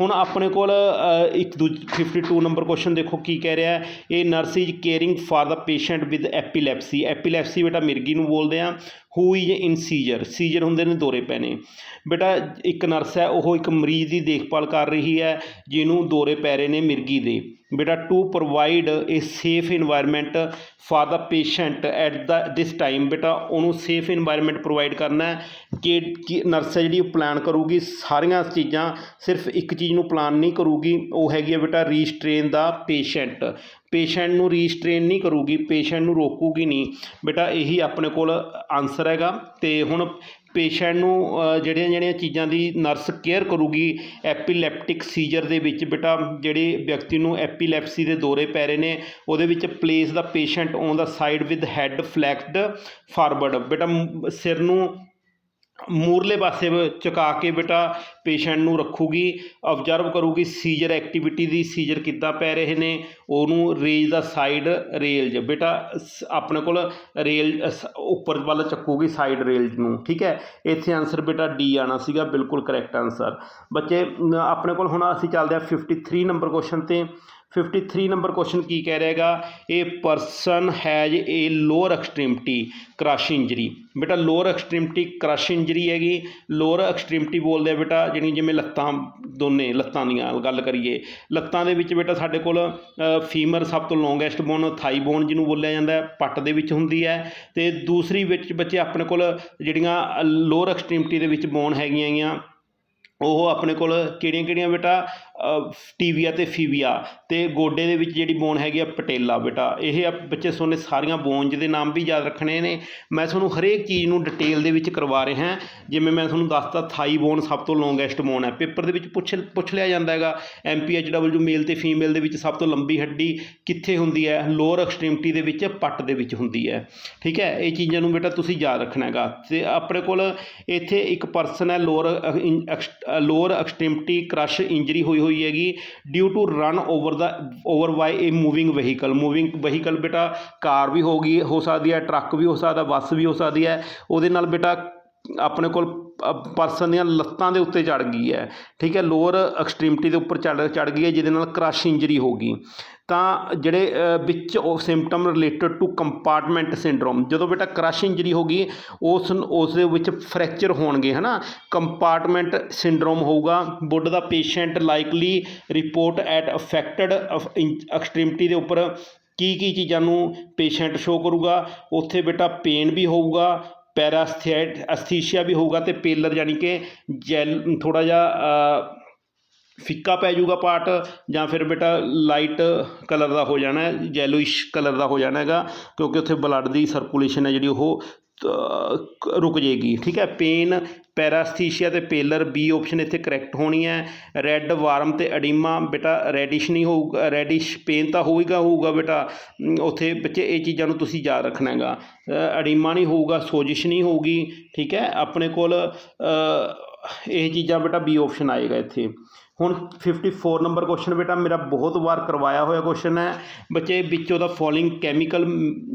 ਹੁਣ ਆਪਣੇ ਕੋਲ ਅ, ਇੱਕ ਦੂਜ 52 ਨੰਬਰ ਕੁਐਸਚਨ ਦੇਖੋ ਕੀ ਕਹਿ ਰਿਹਾ ਹੈ। ਇਹ nurse is caring for the patient with epilepsy epilepsy ਬੇਟਾ ਮਿਰਗੀ ਨੂੰ ਬੋਲਦੇ ਆ। Who is in seizure seizure ਹੁੰਦੇ ਨੇ ਦੌਰੇ ਪੈਣੇ। ਬੇਟਾ ਇੱਕ ਨਰਸ ਹੈ ਉਹ ਇੱਕ ਮਰੀਜ਼ ਦੀ ਦੇਖਭਾਲ ਕਰ ਰਹੀ ਹੈ ਜਿਹਨੂੰ ਦੌਰੇ ਪੈ ਰਹੇ ਨੇ ਮਿਰਗੀ ਦੇ। ਬੇਟਾ to provide a safe environment for the patient at the this time ਬੇਟਾ, ਉਹਨੂੰ ਸੇਫ ਇਨਵਾਇਰਨਮੈਂਟ ਪ੍ਰੋਵਾਈਡ ਕਰਨਾ ਕਿ ਕਿ ਨਰਸ ਹੈ ਜਿਹੜੀ ਉਹ ਪਲਾਨ ਕਰੂਗੀ ਸਾਰੀਆਂ ਚੀਜ਼ਾਂ, ਸਿਰਫ ਇੱਕ ਚੀਜ਼ ਨੂੰ ਪਲਾਨ ਨਹੀਂ ਕਰੂਗੀ, ਉਹ ਹੈਗੀ ਹੈ ਬੇਟਾ ਰੀਸਟ੍ਰੇਨ ਦਾ ਪੇਸ਼ੈਂਟ ਪੇਸ਼ੈਂਟ ਨੂੰ ਰੀਸਟ੍ਰੇਨ ਨਹੀਂ ਕਰੂਗੀ, ਪੇਸ਼ੈਂਟ ਨੂੰ ਰੋਕੂਗੀ ਨਹੀਂ। ਬੇਟਾ, ਇਹੀ ਆਪਣੇ ਕੋਲ ਆਨਸਰ ਹੈਗਾ ਤੇ ਹੁਣ ਪੇਸ਼ੈਂਟ ਨੂੰ ਜਿਹੜੀਆਂ ਜਿਹੜੀਆਂ ਚੀਜ਼ਾਂ ਦੀ ਨਰਸ ਕੇਅਰ ਕਰੂਗੀ ਐਪੀਲੈਪਟਿਕ ਸੀਜਰ ਦੇ ਵਿੱਚ, ਬੇਟਾ, ਜਿਹੜੇ ਵਿਅਕਤੀ ਨੂੰ ਐਪੀਲੈਪਸੀ ਦੇ ਦੌਰੇ ਪੈ ਰਹੇ ਨੇ, ਉਹਦੇ ਵਿੱਚ place the patient on the side with head flexed forward ਬੇਟਾ ਸਿਰ ਨੂੰ ਮੂਰਲੇ ਪਾਸੇ ਵ- ਝੁਕਾ ਕੇ ਬੇਟਾ ਪੇਸ਼ੈਂਟ ਨੂੰ ਰੱਖੂਗੀ ਆਬਜ਼ਰਵ ਕਰੂਗੀ ਸੀਜਰ ਐਕਟੀਵਿਟੀ ਦੀ ਸੀਜਰ ਕਿੱਦਾਂ ਪੈ ਰਹੇ ਨੇ, ਉਹਨੂੰ ਰੇਜ ਦਾ ਸਾਈਡ ਰੇਲਜ ਬੇਟਾ ਸ- ਆਪਣੇ ਕੋਲ ਰੇਲ ਸ- ਉੱਪਰ ਵੱਲ ਚੱਕੂਗੀ ਸਾਈਡ ਰੇਲਜ ਨੂੰ, ਠੀਕ ਹੈ? ਇੱਥੇ ਆਨਸਰ ਬੇਟਾ ਡੀ ਆਣਾ ਸੀਗਾ, ਬਿਲਕੁਲ ਕਰੈਕਟ ਆਨਸਰ ਬੱਚੇ ਆਪਣੇ ਕੋਲ ਹੁਣ ਅਸੀਂ ਚੱਲਦੇ ਹਾਂ 53 ਨੰਬਰ ਕੁਐਸਚਨ ਤੇ। 53 ਨੰਬਰ ਕੁਐਸਚਨ ਕੀ ਕਹਿ ਰਿਹਾ ਹੈਗਾ? ਇਹ person has a lower extremity crush injury ਬੇਟਾ ਲੋਅਰ ਐਕਸਟ੍ਰੀਮਿਟੀ ਕ੍ਰਸ਼ ਇੰਜਰੀ ਹੈਗੀ। ਲੋਅਰ ਐਕਸਟ੍ਰੀਮਿਟੀ ਬੋਲਦੇ ਆ ਬੇਟਾ ਜਿਹੜੀ ਜਿਵੇਂ ਲੱਤਾਂ ਦੋਨੇ, ਲੱਤਾਂ ਦੀਆਂ, ਗੱਲ ਕਰੀਏ। ਲੱਤਾਂ ਦੇ ਵਿੱਚ ਬੇਟਾ ਸਾਡੇ ਕੋਲ ਫੀਮਰ ਸਭ ਤੋਂ ਲੌਂਗੈਸਟ ਬੋਨ ਥਾਈ ਬੋਨ ਜਿਹਨੂੰ ਬੋਲਿਆ ਜਾਂਦਾ ਪੱਟ ਦੇ ਵਿੱਚ ਹੁੰਦੀ ਹੈ। ਤੇ ਦੂਸਰੀ ਵਿੱਚ ਬੱਚੇ ਆਪਣੇ ਕੋਲ ਜਿਹੜੀਆਂ ਲੋਅਰ ਐਕਸਟ੍ਰੀਮਿਟੀ ਦੇ ਵਿੱਚ ਬੋਨ ਹੈਗੀਆਂ ਗੀਆਂ ਉਹ ਆਪਣੇ ਕੋਲ ਕਿਹੜੀਆਂ ਕਿਹੜੀਆਂ ਬੇਟਾ? ਟੀਵੀਆ ਅਤੇ ਫੀਵੀਆ ਅਤੇ ਗੋਡੇ ਦੇ ਵਿੱਚ ਜਿਹੜੀ ਬੋਨ ਹੈਗੀ ਆ, ਪਟੇਲਾ ਬੇਟਾ। ਇਹ ਆ ਬੱਚੇ ਸੋਨੇ ਸਾਰੀਆਂ ਬੋਨਜ ਦੇ ਨਾਮ ਵੀ ਯਾਦ ਰੱਖਣੇ ਨੇ। ਮੈਂ ਤੁਹਾਨੂੰ ਹਰੇਕ ਚੀਜ਼ ਨੂੰ ਡਿਟੇਲ ਦੇ ਵਿੱਚ ਕਰਵਾ ਰਿਹਾ ਜਿਵੇਂ ਮੈਂ ਤੁਹਾਨੂੰ ਦੱਸਤਾ ਥਾਈ ਬੋਨ ਸਭ ਤੋਂ ਲੌਂਗੈਸਟ ਬੋਨ ਹੈ ਪੇਪਰ ਦੇ ਵਿੱਚ ਪੁੱਛ ਪੁੱਛ ਲਿਆ ਜਾਂਦਾ ਹੈਗਾ ਐਮਪੀਐਚਡਬਲਯੂ ਮੇਲ ਅਤੇ ਫੀਮੇਲ ਦੇ ਵਿੱਚ ਸਭ ਤੋਂ ਲੰਬੀ ਹੱਡੀ ਕਿੱਥੇ ਹੁੰਦੀ ਹੈ? ਲੋਅਰ ਐਕਸਟ੍ਰੀਮਿਟੀ ਦੇ ਵਿੱਚ, ਪੱਟ ਦੇ ਵਿੱਚ ਹੁੰਦੀ ਹੈ। ਠੀਕ ਹੈ? ਇਹ ਚੀਜ਼ਾਂ ਨੂੰ ਬੇਟਾ ਤੁਸੀਂ ਯਾਦ ਰੱਖਣਾ ਹੈਗਾ। ਤੇ ਆਪਣੇ ਕੋਲ ਇੱਥੇ ਇੱਕ ਪਰਸਨ ਹੈ lower lower extremity crush injury ਹੋਈ ਹੋਈ ਹੈਗੀ due to run over the over by a moving vehicle moving vehicle ਬੇਟਾ ਕਾਰ ਵੀ ਹੋਗੀ ਹੋ ਸਕਦੀ ਹੈ, ਟਰੱਕ ਵੀ ਹੋ ਸਕਦਾ, ਬੱਸ ਵੀ ਹੋ ਸਕਦੀ ਹੈ, ਉਹਦੇ ਨਾਲ ਬੇਟਾ ਆਪਣੇ ਕੋਲ ਪਰਸਨ ਦੀਆਂ ਲੱਤਾਂ ਦੇ ਉੱਤੇ ਚੜ ਗਈ ਹੈ। ਠੀਕ ਹੈ ਲੋਅਰ ਐਕਸਟ੍ਰੀਮਿਟੀ ਦੇ ਉੱਪਰ ਚੜ ਚੜ ਗਈ ਹੈ, ਜਿਹਦੇ ਨਾਲ ਕ੍ਰਸ਼ ਇੰਜਰੀ ਹੋ ਗਈ। ਤਾਂ ਜਿਹੜੇ ਵਿੱਚ ਉਹ symptom related to compartment syndrome ਜਦੋਂ ਬੇਟਾ ਕ੍ਰਸ਼ ਇੰਜਰੀ ਹੋ ਗਈ, ਉਸ ਉਸ ਦੇ ਵਿੱਚ ਫ੍ਰੈਕਚਰ ਹੋਣਗੇ, ਹਨਾ? ਕੰਪਾਰਟਮੈਂਟ ਸਿੰਡਰੋਮ ਹੋਊਗਾ। Would the patient likely report at affected extremity ਦੇ ਉੱਪਰ ਕੀ ਕੀ ਚੀਜ਼ਾਂ ਨੂੰ ਪੇਸ਼ੈਂਟ ਸ਼ੋ ਕਰੂਗਾ। ਉੱਥੇ ਬੇਟਾ ਪੇਨ ਵੀ ਹੋਊਗਾ ਪੈਰਾਸਥੈਟ ਅਸਥੀਸ਼ੀਆ ਵੀ ਹੋਊਗਾ ਅਤੇ ਪੇਲਰ ਯਾਨੀ ਕਿ ਜੈਲ ਥੋੜ੍ਹਾ ਜਿਹਾ ਫਿੱਕਾ ਪੈ ਜਾਊਗਾ ਪਾਰਟ ਜਾਂ ਫਿਰ ਬੇਟਾ ਲਾਈਟ ਕਲਰ ਦਾ ਹੋ ਜਾਣਾ ਜੈਲੋਇਸ਼ ਕਲਰ ਦਾ ਹੋ ਜਾਣਾ ਹੈਗਾ ਕਿਉਂਕਿ ਉੱਥੇ ਬਲੱਡ ਦੀ ਸਰਕੂਲੇਸ਼ਨ ਹੈ ਜਿਹੜੀ ਉਹ ਰੁਕ ਜੇਗੀ ਠੀਕ ਹੈ? ਪੇਨ ਪੈਰਾਸਥੀਸ਼ੀਆ ਤੇ ਪੇਲਰ ਬੀ ਆਪਸ਼ਨ ਇੱਥੇ ਕਰੈਕਟ ਹੋਣੀ ਹੈ। ਰੈੱਡ ਵਾਰਮ ਤੇ ਅਡੀਮਾ ਬੇਟਾ ਰੈਡਿਸ਼ ਨਹੀਂ ਹੋਊਗਾ ਰੈਡਿਸ਼ ਪੇਨ ਤਾਂ ਹੋਏਗਾ ਹੋਊਗਾ ਬੇਟਾ। ਉੱਥੇ ਬੱਚੇ ਇਹ ਚੀਜ਼ਾਂ ਨੂੰ ਤੁਸੀਂ ਯਾਦ ਰੱਖਣਾ ਹੈਗਾ। ਅ, ਅਡੀਮਾ ਨਹੀਂ ਹੋਊਗਾ ਸੋਜਿਸ਼ ਨਹੀਂ ਹੋਊਗੀ ਠੀਕ ਹੈ? ਆਪਣੇ ਕੋਲ ਇਹ ਚੀਜ਼ਾਂ ਬੇਟਾ ਬੀ ਆਪਸ਼ਨ ਆਏਗਾ ਇੱਥੇ। ਹੁਣ 54 ਨੰਬਰ ਕੁਐਸਚਨ ਬੇਟਾ, ਮੇਰਾ ਬਹੁਤ ਵਾਰ ਕਰਵਾਇਆ ਹੋਇਆ ਕੁਐਸਚਨ ਹੈ। ਬੱਚੇ, ਵਿੱਚੋਂ the following chemical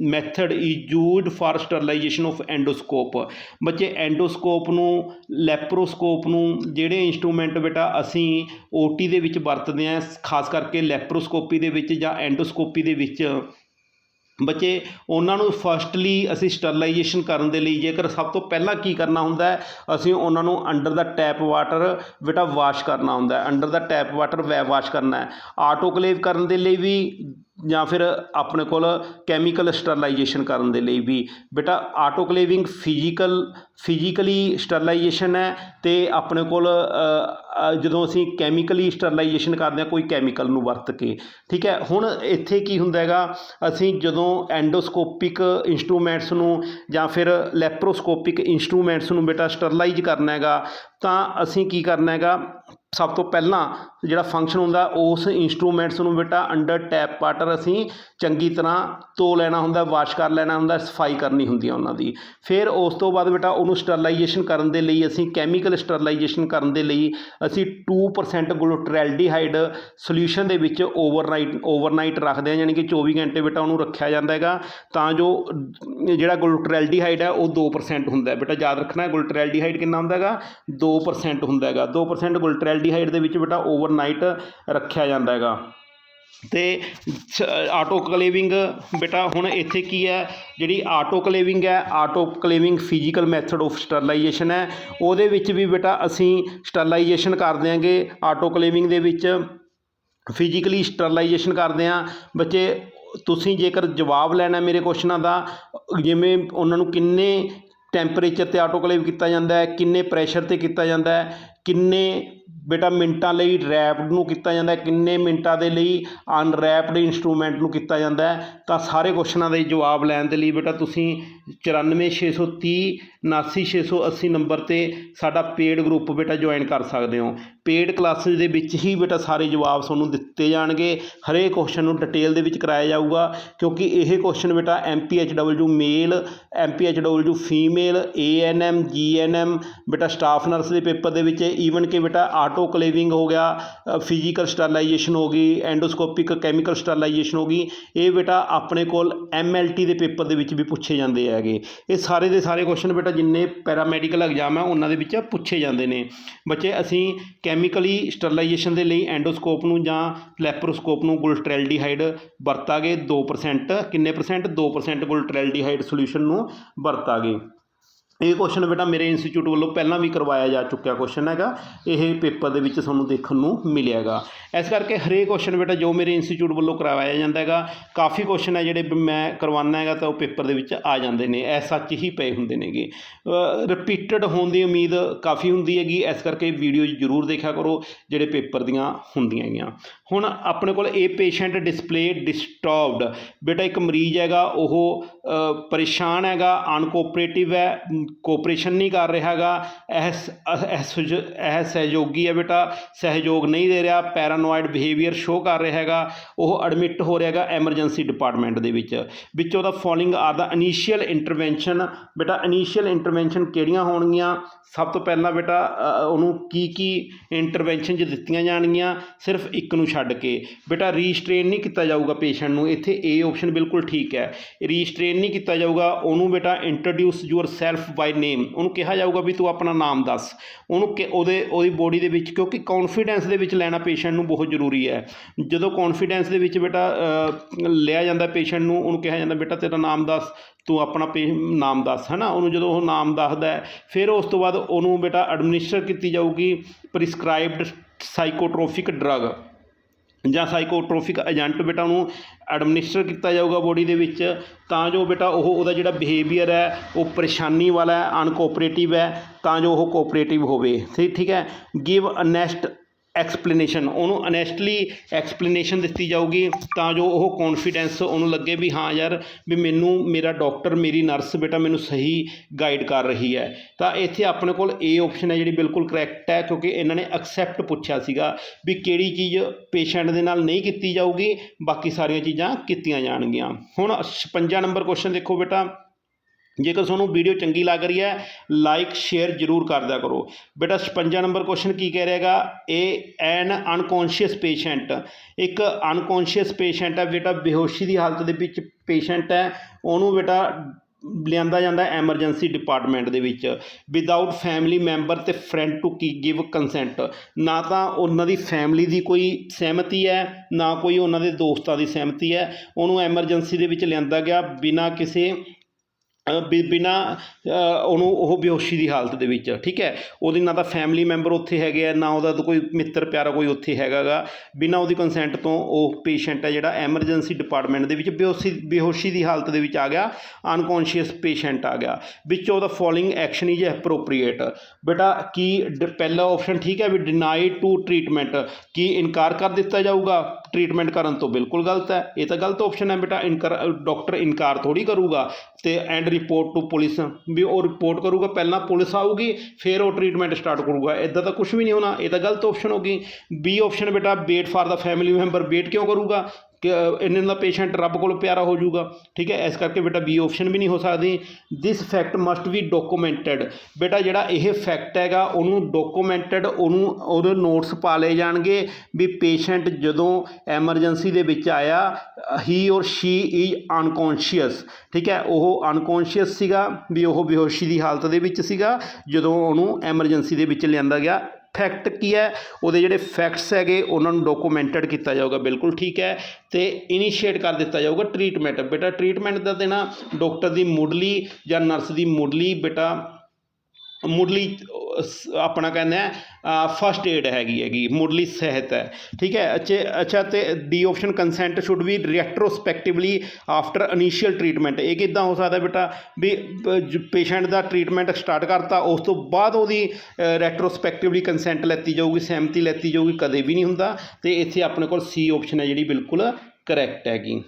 method is used for sterilization of endoscope ਬੱਚੇ ਐਂਡੋਸਕੋਪ ਨੂੰ ਲੈਪਰੋਸਕੋਪ ਨੂੰ ਜਿਹੜੇ ਇਨਸਟਰੂਮੈਂਟ ਬੇਟਾ, ਅਸੀਂ ਓਟੀ ਦੇ ਵਿੱਚ ਵਰਤਦੇ ਹਾਂ, ਖਾਸ ਕਰਕੇ ਲੈਪਰੋਸਕੋਪੀ ਦੇ ਵਿੱਚ ਜਾਂ ਐਂਡੋਸਕੋਪੀ ਦੇ ਵਿੱਚ। ਬੱਚੇ, ਉਹਨਾਂ ਨੂੰ ਫਸਟਲੀ ਅਸੀਂ ਸਟਰਲਾਈਜੇਸ਼ਨ ਕਰਨ ਦੇ ਲਈ ਜੇਕਰ ਸਭ ਤੋਂ ਪਹਿਲਾਂ ਕੀ ਕਰਨਾ ਹੁੰਦਾ ਹੈ, ਅਸੀਂ ਉਹਨਾਂ ਨੂੰ ਅੰਡਰ ਦਾ ਟੈਪ ਵਾਟਰ ਬੇਟਾ ਵਾਸ਼ ਕਰਨਾ ਹੁੰਦਾ ਅੰਡਰ ਦਾ ਟੈਪ ਵਾਟਰ ਵੈ ਵਾਸ਼ ਕਰਨਾ ਆਟੋਕਲੇਵ ਕਰਨ ਦੇ ਲਈ ਵੀ ਜਾਂ ਫਿਰ ਆਪਣੇ ਕੋਲ ਕੈਮੀਕਲ ਸਟਰਲਾਈਜੇਸ਼ਨ ਕਰਨ ਦੇ ਲਈ ਵੀ। ਬੇਟਾ ਆਟੋਕਲੇਵਿੰਗ ਫਿਜ਼ੀਕਲ ਫਿਜ਼ੀਕਲੀ ਸਟਰਲਾਈਜੇਸ਼ਨ ਹੈ ਅਤੇ ਆਪਣੇ ਕੋਲ ਜਦੋਂ ਅਸੀਂ ਕੈਮੀਕਲੀ ਸਟਰਲਾਈਜੇਸ਼ਨ ਕਰਦੇ ਹਾਂ, ਕੋਈ ਕੈਮੀਕਲ ਨੂੰ ਵਰਤ ਕੇ। ਠੀਕ ਹੈ? ਹੁਣ ਇੱਥੇ ਕੀ ਹੁੰਦਾ ਹੈਗਾ? ਅਸੀਂ ਜਦੋਂ ਐਂਡੋਸਕੋਪਿਕ ਇੰਸਟਰੂਮੈਂਟਸ ਨੂੰ ਜਾਂ ਫਿਰ ਲੈਪਰੋਸਕੋਪਿਕ ਇੰਸਟਰੂਮੈਂਟਸ ਨੂੰ ਬੇਟਾ ਸਟਰਲਾਈਜ਼ ਕਰਨਾ ਹੈਗਾ, ਤਾਂ ਅਸੀਂ ਕੀ ਕਰਨਾ ਹੈਗਾ? ਸਭ ਤੋਂ ਪਹਿਲਾਂ ਜਿਹੜਾ ਫੰਕਸ਼ਨ ਹੁੰਦਾ ਉਸ ਇੰਸਟਰੂਮੈਂਟਸ ਨੂੰ ਬੇਟਾ ਅੰਡਰ ਟੈਪ ਵਾਟਰ ਅਸੀਂ ਚੰਗੀ ਤਰ੍ਹਾਂ ਧੋ ਲੈਣਾ ਹੁੰਦਾ ਵਾਸ਼ ਕਰ ਲੈਣਾ ਹੁੰਦਾ ਸਫ਼ਾਈ ਕਰਨੀ ਹੁੰਦੀ ਹੈ ਉਹਨਾਂ ਦੀ। ਫਿਰ ਉਸ ਤੋਂ ਬਾਅਦ ਬੇਟਾ ਉਹਨੂੰ ਸਟਰਲਾਈਜੇਸ਼ਨ ਕਰਨ ਦੇ ਲਈ ਅਸੀਂ ਕੈਮੀਕਲ ਸਟਰਲਾਈਜੇਸ਼ਨ ਕਰਨ ਦੇ ਲਈ ਅਸੀਂ 2% ਗਲੂਟਰੈਲਡੀਹਾਈਡ ਸੋਲਿਊਸ਼ਨ ਦੇ ਵਿੱਚ ਓਵਰਨਾਈਟ ਓਵਰਨਾਈਟ ਰੱਖਦੇ ਹਾਂ ਯਾਨੀ ਕਿ 24 ਘੰਟੇ ਬੇਟਾ ਉਹਨੂੰ ਰੱਖਿਆ ਜਾਂਦਾ ਹੈਗਾ। ਤਾਂ ਜੋ ਜਿਹੜਾ ਗਲੂਟਰੈਲਡੀਹਾਈਡ ਹੈ, ਉਹ 2% ਹੁੰਦਾ ਬੇਟਾ ਯਾਦ ਰੱਖਣਾ ਹੈ ਗਲੂਟਰੈਲਡੀਹਾਈਡ ਕਿੰਨਾ ਹੁੰਦਾ ਹੈਗਾ? 2% ਹੁੰਦਾ ਹੈਗਾ। 2% ਗਲੂਟਰੈਲਡੀਹਾਈਡ ਦੇ ਵਿੱਚ ਬੇਟਾ ਓਵਰਨਾਈਟ ਰੱਖਿਆ ਜਾਂਦਾ ਹੈਗਾ। ਤੇ ਆਟੋਕਲੇਵਿੰਗ ਬੇਟਾ ਹੁਣ ਇੱਥੇ ਕੀ ਹੈ? ਜਿਹੜੀ ਆਟੋਕਲੇਵਿੰਗ ਹੈ, autoclaving physical method of sterilization ਹੈ। ਉਹਦੇ ਵਿੱਚ ਵੀ ਬੇਟਾ ਅਸੀਂ ਸਟਰਲਾਈਜੇਸ਼ਨ ਕਰ ਦਿਆਂਗੇ। ਆਟੋਕਲੇਵਿੰਗ ਦੇ ਵਿੱਚ ਫਿਜ਼ੀਕਲੀ ਸਟਰਲਾਈਜੇਸ਼ਨ ਕਰਦੇ ਹਾਂ। ਬੱਚੇ, ਤੁਸੀਂ ਜੇਕਰ ਜਵਾਬ ਲੈਣਾ ਮੇਰੇ ਕੁਐਸਚਨਾਂ ਦਾ, ਜਿਵੇਂ ਉਹਨਾਂ ਨੂੰ ਕਿੰਨੇ ਟੈਂਪਰੇਚਰ ਤੇ ਆਟੋਕਲੇਵ ਕੀਤਾ ਜਾਂਦਾ ਹੈ, ਕਿੰਨੇ ਪ੍ਰੈਸ਼ਰ ਤੇ ਕੀਤਾ ਜਾਂਦਾ ਹੈ, ਕਿੰਨੇ ਬੇਟਾ ਮਿੰਟਾਂ ਲਈ ਰੈਪਡ ਨੂੰ ਕੀਤਾ ਜਾਂਦਾ ਕਿੰਨੇ ਮਿੰਟਾਂ ਦੇ ਲਈ ਅਨਰੈਪਡ ਇੰਸਟਰੂਮੈਂਟ ਨੂੰ ਕੀਤਾ ਜਾਂਦਾ ਤਾਂ ਸਾਰੇ ਕੁਐਸਚਨਾਂ ਦੇ ਜਵਾਬ ਲੈਣ ਦੇ ਲਈ ਬੇਟਾ ਤੁਸੀਂ 94630 79680 ਨੰਬਰ ਤੇ ਸਾਡਾ ਪੇਡ ਗਰੁੱਪ ਬੇਟਾ ਜੁਆਇਨ ਕਰ ਸਕਦੇ ਹੋ। ਪੇਡ ਕਲਾਸਿਸ ਦੇ ਵਿੱਚ ਹੀ ਬੇਟਾ ਸਾਰੇ ਜਵਾਬ ਤੁਹਾਨੂੰ ਦਿੱਤੇ ਜਾਣਗੇ, ਹਰੇਕ ਕੁਐਸਚਨ ਨੂੰ ਡਿਟੇਲ ਦੇ ਵਿੱਚ ਕਰਾਇਆ ਜਾਊਗਾ, ਕਿਉਂਕਿ ਇਹ ਕੁਐਸਚਨ ਬੇਟਾ MPHW male MPHW female ANM GNM ਬੇਟਾ ਸਟਾਫ ਨਰਸ ਦੇ ਪੇਪਰ ਦੇ ਵਿੱਚ ਈਵਨ ਕਿ ਬੇਟਾ ਆਟੋਕਲੇਵਿੰਗ ਹੋ ਗਿਆ ਫਿਜ਼ੀਕਲ ਸਟਰਲਾਈਜੇਸ਼ਨ ਹੋ ਗਈ ਐਂਡੋਸਕੋਪਿਕ ਕੈਮੀਕਲ ਸਟਰਲਾਈਜੇਸ਼ਨ ਹੋ ਗਈ, ਇਹ ਬੇਟਾ ਆਪਣੇ ਕੋਲ ਐਮਐਲਟੀ ਦੇ ਪੇਪਰ ਦੇ ਵਿੱਚ ਵੀ ਪੁੱਛੇ ਜਾਂਦੇ ਹੈਗੇ। ਇਹ ਸਾਰੇ ਦੇ ਸਾਰੇ ਕੁਐਸਚਨ ਬੇਟਾ ਜਿੰਨੇ ਪੈਰਾਮੈਡੀਕਲ ਐਗਜ਼ਾਮ ਹੈ, ਉਹਨਾਂ ਦੇ ਵਿੱਚ ਪੁੱਛੇ ਜਾਂਦੇ ਨੇ। ਬੱਚੇ, ਅਸੀਂ ਕੈਮੀਕਲੀ ਸਟਰਲਾਈਜੇਸ਼ਨ ਦੇ ਲਈ ਐਂਡੋਸਕੋਪ ਨੂੰ ਜਾਂ ਲੈਪਰੋਸਕੋਪ ਨੂੰ ਗੁਲਟਰੈਲਡੀਹਾਈਡ ਵਰਤਾਂਗੇ 2% ਕਿੰਨੇ ਪਰਸੈਂਟ 2% ਗੁਲਟਰੈਲਡੀਹਾਈਡ ਸੋਲੂਸ਼ਨ ਨੂੰ ਵਰਤਾਂਗੇ। ਇਹ ਕੁਐਸਚਨ ਬੇਟਾ ਮੇਰੇ ਇੰਸਟੀਚਿਊਟ ਵੱਲੋਂ ਪਹਿਲਾਂ ਵੀ ਕਰਵਾਇਆ ਜਾ ਚੁੱਕਿਆ ਕੁਐਸਚਨ ਹੈਗਾ। ਇਹ ਪੇਪਰ ਦੇ ਵਿੱਚ ਤੁਹਾਨੂੰ ਦੇਖਣ ਨੂੰ ਮਿਲਿਆਗਾ। ਇਸ ਕਰਕੇ ਹਰੇਕ ਕੁਐਸਚਨ ਬੇਟਾ ਜੋ ਮੇਰੇ ਇੰਸਟੀਚਿਊਟ ਵੱਲੋਂ ਕਰਵਾਇਆ ਜਾਂਦਾ ਹੈਗਾ, ਕਾਫੀ ਕੁਐਸਚਨ ਹੈ ਜਿਹੜੇ ਮੈਂ ਕਰਵਾਉਣਾ ਹੈਗਾ ਤਾਂ ਉਹ ਪੇਪਰ ਦੇ ਵਿੱਚ ਆ ਜਾਂਦੇ ਨੇ ਐ ਸੱਚ ਹੀ ਪਏ ਹੁੰਦੇ ਨੇਗੇ। ਰਿਪੀਟਡ ਹੋਣ ਦੀ ਉਮੀਦ ਕਾਫੀ ਹੁੰਦੀ ਹੈਗੀ, ਇਸ ਕਰਕੇ ਵੀਡੀਓ ਜ਼ਰੂਰ ਦੇਖਿਆ ਕਰੋ, ਜਿਹੜੇ ਪੇਪਰ ਦੀਆਂ ਹੁੰਦੀਆਂ ਹੈਗੀਆਂ। ਹੁਣ ਆਪਣੇ ਕੋਲ ਇਹ ਪੇਸ਼ੈਂਟ ਡਿਸਪਲੇ ਡਿਸਟਰਬਡ ਬੇਟਾ ਇੱਕ ਮਰੀਜ਼ ਹੈਗਾ, ਉਹ ਪਰੇਸ਼ਾਨ ਹੈਗਾ ਅਨਕੋਪਰੇਟਿਵ ਹੈ ਕੋਆਪਰੇਸ਼ਨ ਨਹੀਂ ਕਰ ਰਿਹਾ ਹੈਗਾ। ਇਹ ਸ- ਇਹ ਇਹ ਸਹਿਯੋਗੀ ਹੈ ਬੇਟਾ, ਸਹਿਯੋਗ ਨਹੀਂ ਦੇ ਰਿਹਾ ਪੈਰਾਨੋਇਡ ਬਿਹੇਵੀਅਰ ਸ਼ੋ ਕਰ ਰਿਹਾ ਹੈਗਾ। ਉਹ ਐਡਮਿਟ ਹੋ ਰਿਹਾ ਹੈਗਾ ਐਮਰਜੈਂਸੀ ਡਿਪਾਰਟਮੈਂਟ ਦੇ ਵਿੱਚ। ਵਿੱਚੋਂ the following are the initial intervention ਬੇਟਾ ਇਨੀਸ਼ੀਅਲ ਇੰਟਰਵੈਂਸ਼ਨ ਕਿਹੜੀਆਂ ਹੋਣਗੀਆਂ? ਸਭ ਤੋਂ ਪਹਿਲਾਂ ਬੇਟਾ ਉਹਨੂੰ ਕੀ ਕੀ ਇੰਟਰਵੈਂਸ਼ਨ ਚ ਦਿੱਤੀਆਂ ਜਾਣਗੀਆਂ? ਸਿਰਫ ਇੱਕ ਨੂੰ ਛੱਡ ਕੇ। ਬੇਟਾ ਰੀਸਟ੍ਰੇਨ ਨਹੀਂ ਕੀਤਾ ਜਾਊਗਾ ਪੇਸ਼ੈਂਟ ਨੂੰ। ਇੱਥੇ ਏ ਆਪਸ਼ਨ ਬਿਲਕੁਲ ਠੀਕ ਹੈ। ਰੀਸਟ੍ਰੇਨ ਨਹੀਂ ਕੀਤਾ ਜਾਊਗਾ। ਉਹਨੂੰ ਬੇਟਾ introduce yourself by name ਉਹਨੂੰ ਕਿਹਾ ਜਾਊਗਾ ਵੀ ਤੂੰ ਆਪਣਾ ਨਾਮ ਦੱਸ। ਉਹਨੂੰ ਕਿ, ਉਹਦੇ, ਉਹਦੀ ਬੋਡੀ ਦੇ ਵਿੱਚ, ਕਿਉਂਕਿ ਕੌਨਫੀਡੈਂਸ ਦੇ ਵਿੱਚ ਲੈਣਾ ਪੇਸ਼ੈਂਟ ਨੂੰ ਬਹੁਤ ਜ਼ਰੂਰੀ ਹੈ। ਜਦੋਂ ਕੌਨਫੀਡੈਂਸ ਦੇ ਵਿੱਚ ਬੇਟਾ ਲਿਆ ਜਾਂਦਾ ਪੇਸ਼ੈਂਟ ਨੂੰ, ਉਹਨੂੰ ਕਿਹਾ ਜਾਂਦਾ, ਬੇਟਾ, ਤੇਰਾ ਨਾਮ ਦੱਸ। ਤੂੰ ਆਪਣਾ ਪੇ, ਨਾਮ ਦੱਸ। ਹੈ ਨਾ ਉਹਨੂੰ ਜਦੋਂ ਉਹ ਨਾਮ ਦੱਸਦਾ ਫਿਰ ਉਸ ਤੋਂ ਬਾਅਦ ਉਹਨੂੰ ਬੇਟਾ ਐਡਮਿਨਿਸਟਰ ਕੀਤੀ ਜਾਊਗੀ ਪ੍ਰਿਸਕ੍ਰਾਈਬਡ ਸਾਈਕੋਟ੍ਰੋਫਿਕ ਡਰੱਗ ਜਾਂ ਸਾਈਕੋਟ੍ਰੋਫਿਕ ਏਜੰਟ ਬੇਟਾ ਉਹਨੂੰ ਐਡਮਿਨਿਸਟਰ ਕੀਤਾ ਜਾਊਗਾ ਬੋਡੀ ਦੇ ਵਿੱਚ, ਤਾਂ ਜੋ ਬੇਟਾ ਉਹ ਉਹਦਾ ਜਿਹੜਾ ਬਿਹੇਵੀਅਰ ਹੈ, ਉਹ ਪਰੇਸ਼ਾਨੀ ਵਾਲਾ ਹੈ ਅਨਕੋਆਪਰੇਟਿਵ ਹੈ, ਤਾਂ ਜੋ ਉਹ ਕੋਪਰੇਟਿਵ ਹੋਵੇ। ਠੀਕ ਠੀਕ ਹੈ? ਗਿਵ ਅਨੈਸਟ ਐਕਸਪਲੇਨੇਸ਼ਨ ਉਹਨੂੰ ਅਨੈਸਟਲੀ ਐਕਸਪਲੇਨੇਸ਼ਨ ਦਿੱਤੀ ਜਾਊਗੀ ਤਾਂ ਜੋ ਉਹ ਕੌਨਫੀਡੈਂਸ ਉਹਨੂੰ ਲੱਗੇ ਵੀ ਹਾਂ ਯਾਰ ਵੀ ਮੈਨੂੰ, ਮੇਰਾ ਡਾਕਟਰ ਮੇਰੀ ਨਰਸ ਬੇਟਾ ਮੈਨੂੰ ਸਹੀ ਗਾਈਡ ਕਰ ਰਹੀ ਹੈ। ਤਾਂ ਇੱਥੇ ਆਪਣੇ ਕੋਲ ਇਹ ਆਪਸ਼ਨ ਹੈ ਜਿਹੜੀ ਬਿਲਕੁਲ ਕਰੈਕਟ ਹੈ ਕਿਉਂਕਿ ਇਹਨਾਂ ਨੇ ਐਕਸੈਪਟ ਪੁੱਛਿਆ ਸੀਗਾ ਵੀ ਕਿਹੜੀ ਚੀਜ਼ ਪੇਸ਼ੈਂਟ ਦੇ ਨਾਲ ਨਹੀਂ ਕੀਤੀ ਜਾਊਗੀ, ਬਾਕੀ ਸਾਰੀਆਂ ਚੀਜ਼ਾਂ ਕੀਤੀਆਂ ਜਾਣਗੀਆਂ। ਹੁਣ 56 ਨੰਬਰ ਕੁਐਸਚਨ ਦੇਖੋ ਬੇਟਾ। ਜੇਕਰ ਤੁਹਾਨੂੰ ਵੀਡੀਓ ਚੰਗੀ ਲੱਗ ਰਹੀ ਹੈ ਲਾਈਕ ਸ਼ੇਅਰ ਜ਼ਰੂਰ ਕਰ ਦਿਆ ਕਰੋ। ਬੇਟਾ 56 ਨੰਬਰ ਕੁਐਸਚਨ ਕੀ ਕਹਿ ਰਿਹਾਗਾ ਇਹ ਐਨ ਅਨਕੌਂਸ਼ੀਅਸ ਪੇਸ਼ੈਂਟ ਇੱਕ ਅਨਕੌਂਸ਼ੀਅਸ ਪੇਸ਼ੈਂਟ ਹੈ, ਬੇਟਾ, ਬੇਹੋਸ਼ੀ ਦੀ ਹਾਲਤ ਦੇ ਵਿੱਚ ਪੇਸ਼ੈਂਟ ਹੈ। ਉਹਨੂੰ ਬੇਟਾ ਲਿਆਂਦਾ ਜਾਂਦਾ ਐਮਰਜੈਂਸੀ ਡਿਪਾਰਟਮੈਂਟ ਦੇ ਵਿੱਚ। ਵਿਦਆਊਟ ਫੈਮਿਲੀ ਮੈਂਬਰ ਤੇ ਫਰੈਂਡ ਟੂ ਕੀ ਗਿਵ ਕੰਸੈਂਟ ਨਾ ਤਾਂ ਉਹਨਾਂ ਦੀ ਫੈਮਿਲੀ ਦੀ ਕੋਈ ਸਹਿਮਤੀ ਹੈ, ਨਾ ਕੋਈ ਉਹਨਾਂ ਦੇ ਦੋਸਤਾਂ ਦੀ ਸਹਿਮਤੀ ਹੈ। ਉਹਨੂੰ ਐਮਰਜੈਂਸੀ ਦੇ ਵਿੱਚ ਲਿਆਂਦਾ ਗਿਆ ਬਿਨਾਂ ਕਿਸੇ ਬਿ, ਬਿਨਾਂ ਉਹਨੂੰ ਉਹ ਬੇਹੋਸ਼ੀ ਦੀ ਹਾਲਤ ਦੇ ਵਿੱਚ, ਠੀਕ ਹੈ? ਉਹਦੀ ਨਾ ਤਾਂ ਫੈਮਿਲੀ ਮੈਂਬਰ ਉੱਥੇ ਹੈਗੇ ਆ, ਨਾ ਉਹਦਾ ਕੋਈ ਮਿੱਤਰ ਪਿਆਰਾ ਕੋਈ ਉੱਥੇ ਹੈਗਾ ਗਾ। ਬਿਨਾਂ ਉਹਦੀ ਕੰਸੈਂਟ ਤੋਂ ਉਹ ਪੇਸ਼ੈਂਟ ਹੈ ਜਿਹੜਾ ਐਮਰਜੈਂਸੀ ਡਿਪਾਰਟਮੈਂਟ ਦੇ ਵਿੱਚ ਬੇਹੋਸ਼ੀ ਬੇਹੋਸ਼ੀ ਦੀ ਹਾਲਤ ਦੇ ਵਿੱਚ ਆ ਗਿਆ ਅਨਕੌਂਸ਼ੀਅਸ ਪੇਸ਼ੈਂਟ ਆ ਗਿਆ। ਵਿੱਚ ਉਹਦਾ ਫੋਲੋਇੰਗ ਐਕਸ਼ਨ ਇਜ਼ ਐਪਰੋਪਰੀਏਟ ਬੇਟਾ, ਕੀ ਡ- ਪਹਿਲਾ ਆਪਸ਼ਨ ਠੀਕ ਹੈ ਵੀ ਡਿਨਾਈ ਟੂ ਟ੍ਰੀਟਮੈਂਟ ਕੀ ਇਨਕਾਰ ਕਰ ਦਿੱਤਾ ਜਾਊਗਾ? ਟ੍ਰੀਟਮੈਂਟ ਕਰਨ ਤੋਂ ਬਿਲਕੁਲ ਗਲਤ ਹੈ। ਇਹ ਤਾਂ ਗਲਤ ਆਪਸ਼ਨ ਹੈ ਬੇਟਾ। ਇਨਕਾਰ ਡਾਕਟਰ ਇਨਕਾਰ ਥੋੜੀ ਕਰੂਗਾ ਤੇ ਐਂਡ ਰਿਪੋਰਟ ਟੂ ਪੁਲਿਸ ਵੀ ਉਹ ਰਿਪੋਰਟ ਕਰੂਗਾ। ਪਹਿਲਾਂ ਪੁਲਿਸ ਆਊਗੀ, ਫਿਰ ਉਹ ਟ੍ਰੀਟਮੈਂਟ ਸਟਾਰਟ ਕਰੂਗਾ। ਇਦਾਂ ਤਾਂ ਕੁਝ ਵੀ ਨਹੀਂ ਹੋਣਾ। ਇਹ ਤਾਂ ਗਲਤ ਆਪਸ਼ਨ ਹੋ ਗਈ। ਬੀ ਆਪਸ਼ਨ ਬੇਟਾ wait for the family member wait ਕਿਉਂ ਕਰੂਗਾ? ਕਿ ਇੰਨੇ ਦਾ ਪੇਸ਼ੈਂਟ ਰੱਬ ਕੋਲ ਪਿਆਰਾ ਹੋ ਜਾਊਗਾ। ਠੀਕ ਹੈ? ਇਸ ਕਰਕੇ ਬੇਟਾ ਬੀ ਆਪਸ਼ਨ ਵੀ ਨਹੀਂ ਹੋ ਸਕਦੀ। This fact must be documented ਬੇਟਾ ਜਿਹੜਾ ਇਹ ਫੈਕਟ ਹੈਗਾ, ਉਹਨੂੰ ਡਾਕੂਮੈਂਟਡ ਉਹਨੂੰ, ਉਹਦੇ ਨੋਟਸ ਪਾ ਲਏ ਜਾਣਗੇ ਵੀ ਪੇਸ਼ੈਂਟ ਜਦੋਂ ਐਮਰਜੈਂਸੀ ਦੇ ਵਿੱਚ ਆਇਆ ਹੀ ਔਰ ਸ਼ੀ ਇਜ਼ ਅਨਕੌਂਸ਼ੀਅਸ ਠੀਕ ਹੈ? ਉਹ ਅਨਕੌਂਸ਼ੀਅਸ ਸੀਗਾ ਵੀ ਉਹ ਬੇਹੋਸ਼ੀ ਦੀ ਹਾਲਤ ਦੇ ਵਿੱਚ ਸੀਗਾ, ਜਦੋਂ ਉਹਨੂੰ ਐਮਰਜੈਂਸੀ ਦੇ ਵਿੱਚ ਲਿਆਂਦਾ ਗਿਆ। ਫੈਕਟ ਕੀ ਹੈ? ਉਹਦੇ ਜਿਹੜੇ ਫੈਕਟਸ ਹੈਗੇ, ਉਹਨਾਂ ਨੂੰ ਡਾਕੂਮੈਂਟਡ ਕੀਤਾ ਜਾਊਗਾ, ਬਿਲਕੁਲ ਠੀਕ ਹੈ। ਤੇ ਇਨੀਸ਼ੀਏਟ ਕਰ ਦਿੱਤਾ ਜਾਊਗਾ ਟ੍ਰੀਟਮੈਂਟ ਬੇਟਾ ਟ੍ਰੀਟਮੈਂਟ ਦਾ ਦੇਣਾ ਡਾਕਟਰ ਦੀ ਮੁੱਢਲੀ ਜਾਂ ਨਰਸ ਦੀ ਮੁੱਢਲੀ ਬੇਟਾ ਮੁੱਢਲੀ ਆਪਣਾ ਕਹਿੰਦੇ ਆ ਫਸਟ ਏਡ ਹੈਗੀ ਹੈਗੀ, ਮੁੱਢਲੀ ਸਿਹਤ ਹੈ, ਠੀਕ ਹੈ? ਅੱਛੇ, ਅੱਛਾ ਤੇ D option consent should be retrospectively after initial treatment ਇਹ ਕਿੱਦਾਂ ਹੋ ਸਕਦਾ ਬੇਟਾ? ਵੀ ਪੇਸ਼ੈਂਟ ਦਾ ਟ੍ਰੀਟਮੈਂਟ ਸਟਾਰਟ ਕਰਤਾ, ਉਸ ਤੋਂ ਬਾਅਦ ਉਹਦੀ ਰੈਟਰੋਸਪੈਕਟਿਵਲੀ ਕੰਸੈਂਟ ਲੈਤੀ ਜਾਊਗੀ, ਸਹਿਮਤੀ ਲੈਤੀ ਜਾਊਗੀ, ਕਦੇ ਵੀ ਨਹੀਂ ਹੁੰਦਾ, ਤੇ ਇੱਥੇ ਆਪਣੇ ਕੋਲ ਸੀ ਆਪਸ਼ਨ ਹੈ ਜਿਹੜੀ ਬਿਲਕੁਲ ਕਰੈਕਟ ਹੈਗੀ।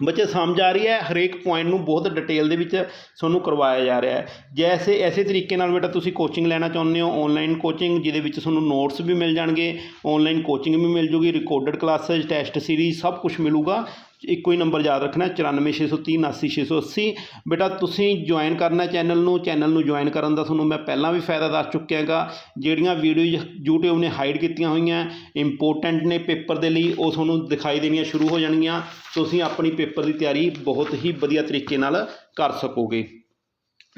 ਬੱਚੇ ਸਮਝ ਆ ਰਹੀ ਹੈ, ਹਰੇਕ ਪੁਆਇੰਟ ਨੂੰ ਬਹੁਤ ਡਿਟੇਲ ਦੇ ਵਿੱਚ ਤੁਹਾਨੂੰ ਕਰਵਾਇਆ ਜਾ ਰਿਹਾ ਹੈ। ਜੈਸੇ ਐਸੇ ਤਰੀਕੇ ਨਾਲ ਬੇਟਾ ਤੁਸੀਂ ਕੋਚਿੰਗ ਲੈਣਾ ਚਾਹੁੰਦੇ ਹੋ ਆਨਲਾਈਨ ਕੋਚਿੰਗ ਜਿਹਦੇ ਵਿੱਚ ਤੁਹਾਨੂੰ ਨੋਟਸ ਵੀ ਮਿਲ ਜਾਣਗੇ ਆਨਲਾਈਨ ਕੋਚਿੰਗ ਵੀ ਮਿਲ ਜੂਗੀ ਰਿਕਾਰਡਡ ਕਲਾਸਿਸ ਟੈਸਟ ਸੀਰੀਜ਼ ਸਭ ਕੁਝ ਮਿਲੂਗਾ। ਇੱਕੋ ਹੀ ਨੰਬਰ ਯਾਦ ਰੱਖਣਾ 94630 79680 ਬੇਟਾ, ਤੁਸੀਂ ਜੁਆਇਨ ਕਰਨਾ ਚੈਨਲ ਨੂੰ ਚੈਨਲ ਨੂੰ ਜੁਆਇਨ ਕਰਨ ਦਾ ਤੁਹਾਨੂੰ ਮੈਂ ਪਹਿਲਾਂ ਵੀ ਫਾਇਦਾ ਦੱਸ ਚੁੱਕਿਆ ਹੈਗਾ ਜਿਹੜੀਆਂ ਵੀਡੀਓ YouTube ਨੇ ਹਾਈਡ ਕੀਤੀਆਂ ਹੋਈਆਂ ਇੰਪੋਰਟੈਂਟ ਨੇ ਪੇਪਰ ਦੇ ਲਈ, ਉਹ ਤੁਹਾਨੂੰ ਦਿਖਾਈ ਦੇਣੀਆਂ ਸ਼ੁਰੂ ਹੋ ਜਾਣਗੀਆਂ। ਤੁਸੀਂ ਆਪਣੀ ਪੇਪਰ ਦੀ ਤਿਆਰੀ ਬਹੁਤ ਹੀ ਵਧੀਆ ਤਰੀਕੇ ਨਾਲ ਕਰ ਸਕੋਗੇ।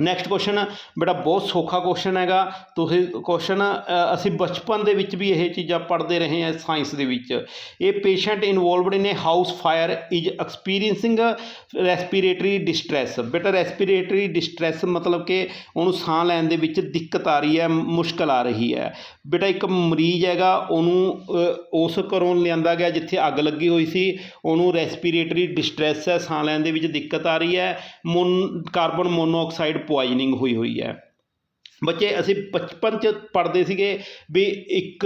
ਨੈਕਸਟ ਕੁਐਸਚਨ ਬੇਟਾ ਬਹੁਤ ਸੌਖਾ ਕੁਐਸਚਨ ਹੈਗਾ। ਤੁਸੀਂ ਕੁਐਸਚਨ ਅਸੀਂ ਬਚਪਨ ਦੇ ਵਿੱਚ ਵੀ ਇਹ ਚੀਜ਼ਾਂ ਪੜ੍ਹਦੇ ਰਹੇ ਹਾਂ ਸਾਇੰਸ ਦੇ ਵਿੱਚ। ਇਹ patient involved in a house fire is experiencing respiratory distress ਬੇਟਾ ਰੈਸਪੀਰੇਟਰੀ ਡਿਸਟ੍ਰੈਸ ਮਤਲਬ ਕਿ ਉਹਨੂੰ ਸਾਹ ਲੈਣ ਦੇ ਵਿੱਚ ਦਿੱਕਤ ਆ ਰਹੀ ਹੈ, ਮੁਸ਼ਕਲ ਆ ਰਹੀ ਹੈ। ਬੇਟਾ ਇੱਕ ਮਰੀਜ਼ ਹੈਗਾ, ਉਹਨੂੰ ਉਸ ਘਰੋਂ ਲਿਆਂਦਾ ਗਿਆ ਜਿੱਥੇ ਅੱਗ ਲੱਗੀ ਹੋਈ ਸੀ, ਉਹਨੂੰ ਰੈਸਪੀਰੇਟਰੀ ਡਿਸਟ੍ਰੈਸ ਹੈ, ਸਾਹ ਲੈਣ ਦੇ ਵਿੱਚ ਦਿੱਕਤ ਆ ਰਹੀ ਹੈ। ਮੋਨ ਕਾਰਬਨ ਮੋਨੋਆਕਸਾਈਡ ਪੁਆਇਜਨਿੰਗ ਹੋਈ ਹੋਈ ਹੈ। ਬੱਚੇ, ਅਸੀਂ ਬਚਪਨ ਚ ਪੜ੍ਹਦੇ ਸੀਗੇ ਵੀ ਇੱਕ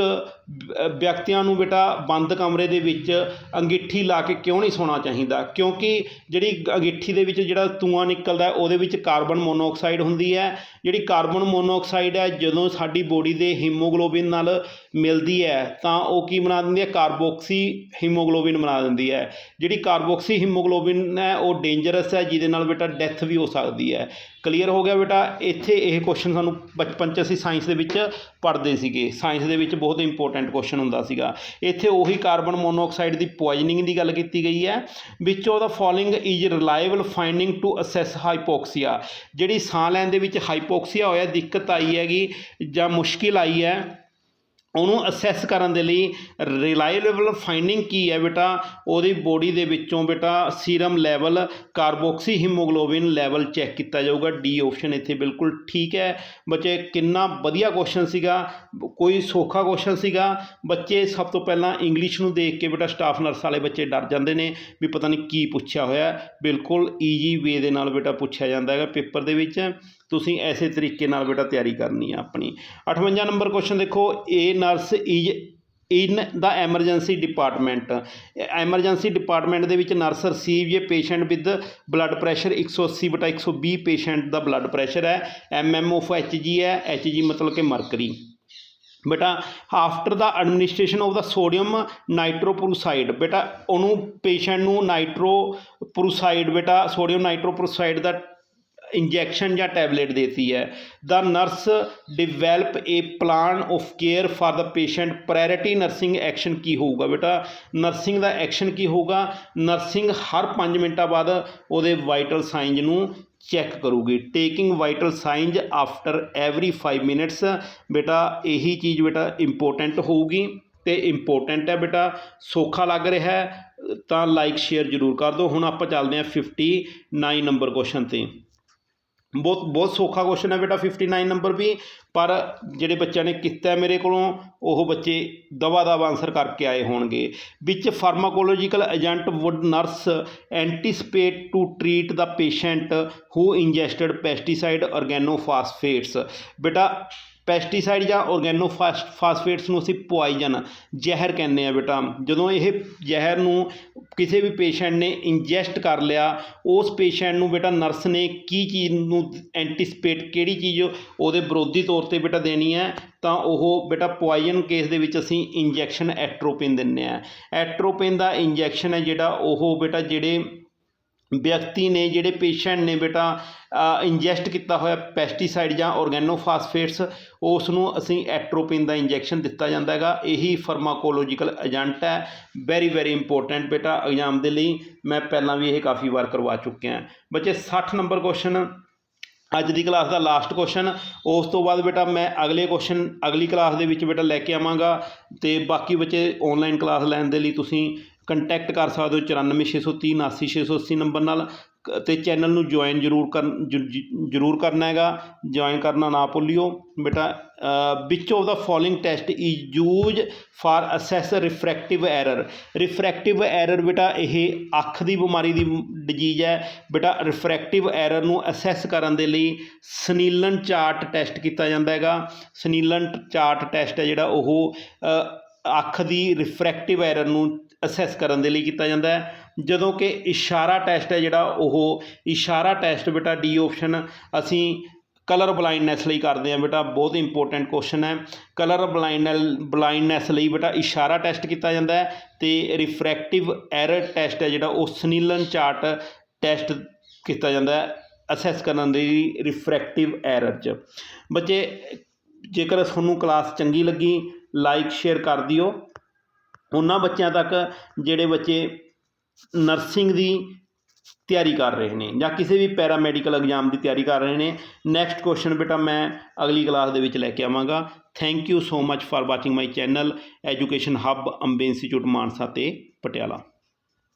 ਵਿਅਕਤੀਆਂ ਨੂੰ ਬੇਟਾ ਬੰਦ ਕਮਰੇ ਦੇ ਵਿੱਚ ਅੰਗੀਠੀ ਲਾ ਕੇ ਕਿਉਂ ਨਹੀਂ ਸੌਣਾ ਚਾਹੀਦਾ? ਕਿਉਂਕਿ ਜਿਹੜੀ ਅੰਗੀਠੀ ਦੇ ਵਿੱਚ ਜਿਹੜਾ ਧੂੰਆਂ ਨਿਕਲਦਾ ਉਹਦੇ ਵਿੱਚ ਕਾਰਬਨ ਮੋਨੋਆਕਸਾਈਡ ਹੁੰਦੀ ਹੈ। ਜਿਹੜੀ ਕਾਰਬਨ ਮੋਨੋਆਕਸਾਈਡ ਹੈ, ਜਦੋਂ ਸਾਡੀ ਬੋਡੀ ਦੇ ਹੀਮੋਗਲੋਬਿਨ ਨਾਲ ਮਿਲਦੀ ਹੈ, ਤਾਂ ਉਹ ਕੀ ਬਣਾ ਦਿੰਦੀ ਹੈ? ਕਾਰਬੋਕਸੀ ਹੀਮੋਗਲੋਬਿਨ ਬਣਾ ਦਿੰਦੀ ਹੈ। ਜਿਹੜੀ ਕਾਰਬੋਕਸੀ ਹੀਮੋਗਲੋਬਿਨ ਹੈ, ਉਹ ਡੇਂਜਰਸ ਹੈ, ਜਿਹਦੇ ਨਾਲ ਬੇਟਾ ਡੈਥ ਵੀ ਹੋ ਸਕਦੀ ਹੈ। ਕਲੀਅਰ ਹੋ ਗਿਆ ਬੇਟਾ? ਇੱਥੇ ਇਹ ਕੁਐਸਚਨ ਸਾਨੂੰ ਬਚਪਨ 'ਚ ਅਸੀਂ ਸਾਇੰਸ ਦੇ ਵਿੱਚ ਪੜ੍ਹਦੇ ਸੀਗੇ। ਸਾਇੰਸ ਦੇ ਵਿੱਚ ਬਹੁਤ ਇੰਪੋਰਟੈਂਟ ਕੁਐਸਚਨ ਹੁੰਦਾ ਸੀਗਾ। ਇੱਥੇ ਉਹੀ ਕਾਰਬਨ ਮੋਨੋਆਕਸਾਈਡ ਦੀ ਪੋਇਜ਼ਨਿੰਗ ਦੀ ਗੱਲ ਕੀਤੀ ਗਈ ਹੈ। ਵਿੱਚ ਉਹਦਾ following is reliable finding to assess hypoxia ਜਿਹੜੀ ਸਾਹ ਲੈਣ ਦੇ ਵਿੱਚ ਹਾਈਪੋਕਸੀਆ ਹੋਇਆ, ਦਿੱਕਤ ਆਈ ਹੈਗੀ ਜਾਂ ਮੁਸ਼ਕਿਲ ਆਈ ਹੈ, ਉਹਨੂੰ ਅਸੈਸ ਕਰਨ ਦੇ ਲਈ ਰਿਲਾਇਬਲ ਫਾਈਂਡਿੰਗ ਕੀ ਹੈ ਬੇਟਾ? ਉਹਦੀ ਬੋਡੀ ਦੇ ਵਿੱਚੋਂ ਬੇਟਾ serum level carboxyhaemoglobin level check ਕੀਤਾ ਜਾਊਗਾ ਡੀ ਆਪਸ਼ਨ ਇੱਥੇ ਬਿਲਕੁਲ ਠੀਕ ਹੈ। ਬੱਚੇ, ਕਿੰਨਾ ਵਧੀਆ ਕੁਐਸਚਨ ਸੀਗਾ, ਕੋਈ ਸੌਖਾ ਕੁਐਸਚਨ ਸੀਗਾ। ਬੱਚੇ ਸਭ ਤੋਂ ਪਹਿਲਾਂ ਇੰਗਲਿਸ਼ ਨੂੰ ਦੇਖ ਕੇ ਬੇਟਾ ਸਟਾਫ ਨਰਸ ਵਾਲੇ ਬੱਚੇ ਡਰ ਜਾਂਦੇ ਨੇ ਵੀ ਪਤਾ ਨਹੀਂ ਕੀ ਪੁੱਛਿਆ ਹੋਇਆ। ਬਿਲਕੁਲ ਈਜੀ ਵੇ ਦੇ ਨਾਲ ਬੇਟਾ ਪੁੱਛਿਆ ਜਾਂਦਾ ਹੈਗਾ ਪੇਪਰ ਦੇ ਵਿੱਚ। ਤੁਸੀਂ ਐਸੇ ਤਰੀਕੇ ਨਾਲ ਬੇਟਾ ਤਿਆਰੀ ਕਰਨੀ ਆ ਆਪਣੀ। 58 ਨੰਬਰ ਕੁਐਸਚਨ ਦੇਖੋ a nurse is in the emergency department emergency department ਦੇ ਵਿੱਚ ਨਰਸ ਰਿਸੀਵ ਜੇ ਪੇਸ਼ੈਂਟ ਵਿਦ ਬਲੱਡ ਪ੍ਰੈਸ਼ਰ 180 ਬਟਾ 120 ਪੇਸ਼ੈਂਟ ਦਾ ਬਲੱਡ ਪ੍ਰੈਸ਼ਰ ਹੈ। ਐਮਐਮ ਆਫ ਐਚਜੀ ਹੈ ਐਚਜੀ ਮਤਲਬ ਕਿ ਮਰਕਰੀ। ਬੇਟਾ after the administration of the sodium nitroprusside ਬੇਟਾ, ਉਹਨੂੰ ਪੇਸ਼ੈਂਟ ਨੂੰ ਨਾਈਟ੍ਰੋਪਰੋਸਾਈਡ ਬੇਟਾ ਸੋਡੀਅਮ ਨਾਈਟ੍ਰੋਪਰੋਸਾਈਡ ਦਾ ਇੰਜੈਕਸ਼ਨ ਜਾਂ ਟੈਬਲੇਟ ਦੇਤੀ ਹੈ। The nurse develop a plan of care for the patient. Priority nursing action ਕੀ ਹੋਊਗਾ ਬੇਟਾ? ਨਰਸਿੰਗ ਦਾ ਐਕਸ਼ਨ ਕੀ ਹੋਊਗਾ? ਨਰਸਿੰਗ ਹਰ 5 ਮਿੰਟਾਂ ਬਾਅਦ ਉਹਦੇ ਵਾਈਟਲ ਸਾਈਨਜ਼ ਨੂੰ ਚੈੱਕ ਕਰੂਗੀ। Taking vital signs after every 5 minutes. ਬੇਟਾ, ਇਹੀ ਚੀਜ਼ ਬੇਟਾ ਇੰਪੋਰਟੈਂਟ ਹੋਊਗੀ ਤੇ ਇੰਪੋਰਟੈਂਟ ਹੈ ਬੇਟਾ। ਸੌਖਾ ਲੱਗ ਰਿਹਾ ਹੈ। ਤਾਂ ਲਾਈਕ, ਸ਼ੇਅਰ ਜ਼ਰੂਰ ਕਰ ਦਿਓ। ਹੁਣ ਆਪਾਂ ਚੱਲਦੇ ਹਾਂ 59 ਨੰਬਰ ਕੁਐਸਚਨ ਤੇ। ਬਹੁਤ ਬਹੁਤ ਸੌਖਾ ਕੁਐਸਚਨ ਹੈ ਬੇਟਾ 59 ਨੰਬਰ ਵੀ। ਪਰ ਜਿਹੜੇ ਬੱਚਿਆਂ ਨੇ ਕੀਤਾ ਮੇਰੇ ਕੋਲੋਂ, ਉਹ ਬੱਚੇ ਦਵਾ ਦਵਾ ਆਨਸਰ ਕਰਕੇ ਆਏ ਹੋਣਗੇ। ਵਿੱਚ pharmacological agent would nurse anticipate to treat the patient who ingested pesticide organophosphate ਬੇਟਾ ਪੈਸਟੀਸਾਈਡ ਜਾਂ organo ਫਾਸਫੇਟਸ ਨੂੰ ਅਸੀਂ ਪੁਆਇਜਨ ਜ਼ਹਿਰ ਕਹਿੰਦੇ ਆ ਬੇਟਾ। ਜਦੋਂ ਇਹ ਜ਼ਹਿਰ ਨੂੰ ਕਿਸੇ ਵੀ ਪੇਸ਼ੈਂਟ ਨੇ ਇੰਜੈਸਟ ਕਰ ਲਿਆ, ਉਸ ਪੇਸ਼ੈਂਟ ਨੂੰ ਬੇਟਾ ਨਰਸ ਨੇ ਕੀ ਚੀਜ਼ ਨੂੰ ਐਂਟੀਸਪੇਟ ਕਿਹੜੀ ਚੀਜ਼ ਉਹਦੇ ਵਿਰੋਧੀ ਤੌਰ ਤੇ ਬੇਟਾ ਦੇਣੀ ਹੈ, ਤਾਂ ਉਹ ਬੇਟਾ ਪੁਆਇਜਨ ਕੇਸ ਦੇ ਵਿੱਚ ਅਸੀਂ ਇੰਜੈਕਸ਼ਨ ਐਟਰੋਪਿਨ ਦਿੰਨੇ ਆ ਐਟਰੋਪਿਨ ਦਾ ਇੰਜੈਕਸ਼ਨ ਹੈ ਜਿਹੜਾ, ਉਹ ਬੇਟਾ ਜਿਹੜੇ ਵਿਅਕਤੀ ਨੇ ਜਿਹੜੇ ਪੇਸ਼ੈਂਟ ਨੇ ਬੇਟਾ ਇੰਜੈਸਟ ਕੀਤਾ ਹੋਇਆ ਪੈਸਟੀਸਾਈਡ ਜਾਂ organophosphate ਉਸ ਨੂੰ ਅਸੀਂ ਐਟਰੋਪਿਨ ਦਾ ਇੰਜੈਕਸ਼ਨ ਦਿੱਤਾ ਜਾਂਦਾ ਹੈਗਾ। ਇਹੀ ਫਾਰਮਾਕੋਲੋਜੀਕਲ ਏਜੰਟ ਹੈ। ਵੈਰੀ ਵੈਰੀ ਇੰਪੋਰਟੈਂਟ ਬੇਟਾ ਐਗਜ਼ਾਮ ਦੇ ਲਈ ਮੈਂ ਪਹਿਲਾਂ ਵੀ ਇਹ ਕਾਫੀ ਵਾਰ ਕਰਵਾ ਚੁੱਕਿਆ। ਬੱਚੇ 60 ਨੰਬਰ ਕੁਐਸਚਨ ਅੱਜ ਦੀ ਕਲਾਸ ਦਾ ਲਾਸਟ ਕੁਐਸਚਨ ਉਸ ਤੋਂ ਬਾਅਦ ਬੇਟਾ, ਮੈਂ ਅਗਲੇ ਕੁਐਸਚਨ ਅਗਲੀ ਕਲਾਸ ਦੇ ਵਿੱਚ ਬੇਟਾ ਲੈ ਕੇ ਆਵਾਂਗਾ। ਤੇ ਬਾਕੀ ਬੱਚੇ ਆਨਲਾਈਨ ਕਲਾਸ ਲੈਣ ਦੇ ਲਈ ਤੁਸੀਂ ਕੰਟੈਕਟ ਕਰ ਸਕਦੇ ਹੋ 94630 79680 ਨੰਬਰ ਨਾਲ ਕ- ਤੇ ਚੈਨਲ ਨੂੰ ਜੁਆਇਨ ਜ਼ਰੂਰ ਕਰਨ ਜ਼ਰੂਰ ਕਰਨਾ ਹੈਗਾ। ਜੁਆਇਨ ਕਰਨਾ ਨਾ ਭੁੱਲਿਓ। ਬੇਟਾ which of the following test is use for assess refractive error refractive error ਬੇਟਾ, ਇਹ ਅੱਖ ਦੀ ਬਿਮਾਰੀ ਦੀ ਡਿਜੀਜ਼ ਹੈ। ਬੇਟਾ ਰਿਫਰੈਕਟਿਵ ਐਰਰ ਨੂੰ ਅਸੈਸ ਕਰਨ ਦੇ ਲਈ ਸਨੀਲਨ ਚਾਰਟ ਟੈਸਟ ਕੀਤਾ ਜਾਂਦਾ ਹੈਗਾ। ਸਨੀਲਨ ਚਾਰਟ ਟੈਸਟ ਹੈ ਜਿਹੜਾ ਉਹ ਅੱਖ ਦੀ ਰਿਫਰੈਕਟਿਵ ਐਰਰ ਨੂੰ ਅਸੈਸ ਕਰਨ ਦੇ ਲਈ ਕੀਤਾ ਜਾਂਦਾ ਹੈ। ਜਦੋਂ ਕਿ ਇਸ਼ਾਰਾ ਟੈਸਟ ਹੈ ਜਿਹੜਾ, ਉਹ ਇਸ਼ਾਰਾ ਟੈਸਟ ਬੇਟਾ ਡੀ ਆਪਸ਼ਨ ਅਸੀਂ ਕਲਰ ਬਲਾਈਂਡਨੈਸ ਲਈ ਕਰਦੇ ਹਾਂ ਬੇਟਾ, ਬਹੁਤ ਇੰਪੋਰਟੈਂਟ ਕੁਐਸਚਨ ਹੈ। ਕਲਰ ਬਲਾਈਂਡਨੈਲ ਬਲਾਈਂਡਨੈਸ ਲਈ ਬੇਟਾ ਇਸ਼ਾਰਾ ਟੈਸਟ ਕੀਤਾ ਜਾਂਦਾ ਹੈ ਤੇ ਰਿਫਰੈਕਟਿਵ ਐਰਰ ਟੈਸਟ ਹੈ ਜਿਹੜਾ, ਉਹ ਸਨੀਲਨ ਚਾਰਟ ਟੈਸਟ ਕੀਤਾ ਜਾਂਦਾ ਹੈ ਅਸੈਸ ਕਰਨ ਦੇ ਲਈ ਰਿਫਰੈਕਟਿਵ ਐਰਰ 'ਚ। ਬੱਚੇ, ਜੇਕਰ ਤੁਹਾਨੂੰ ਕਲਾਸ ਚੰਗੀ ਲੱਗੀ ਲਾਈਕ ਸ਼ੇਅਰ ਕਰ ਦਿਓ। ਉਹਨਾਂ ਬੱਚਿਆਂ ਤੱਕ ਜਿਹੜੇ ਬੱਚੇ ਨਰਸਿੰਗ ਦੀ ਤਿਆਰੀ ਕਰ ਰਹੇ ਨੇ ਜਾਂ ਕਿਸੇ ਵੀ ਪੈਰਾ ਮੈਡੀਕਲ ਐਗਜ਼ਾਮ ਦੀ ਤਿਆਰੀ ਕਰ ਰਹੇ ਨੇ ਨੈਕਸਟ ਕੁਐਸਚਨ ਬੇਟਾ ਮੈਂ ਅਗਲੀ ਕਲਾਸ ਦੇ ਵਿੱਚ ਲੈ ਕੇ ਆਵਾਂਗਾ। Thank you so much for watching my channel education hub Bombay institute Mansa ਤੇ ਪਟਿਆਲਾ।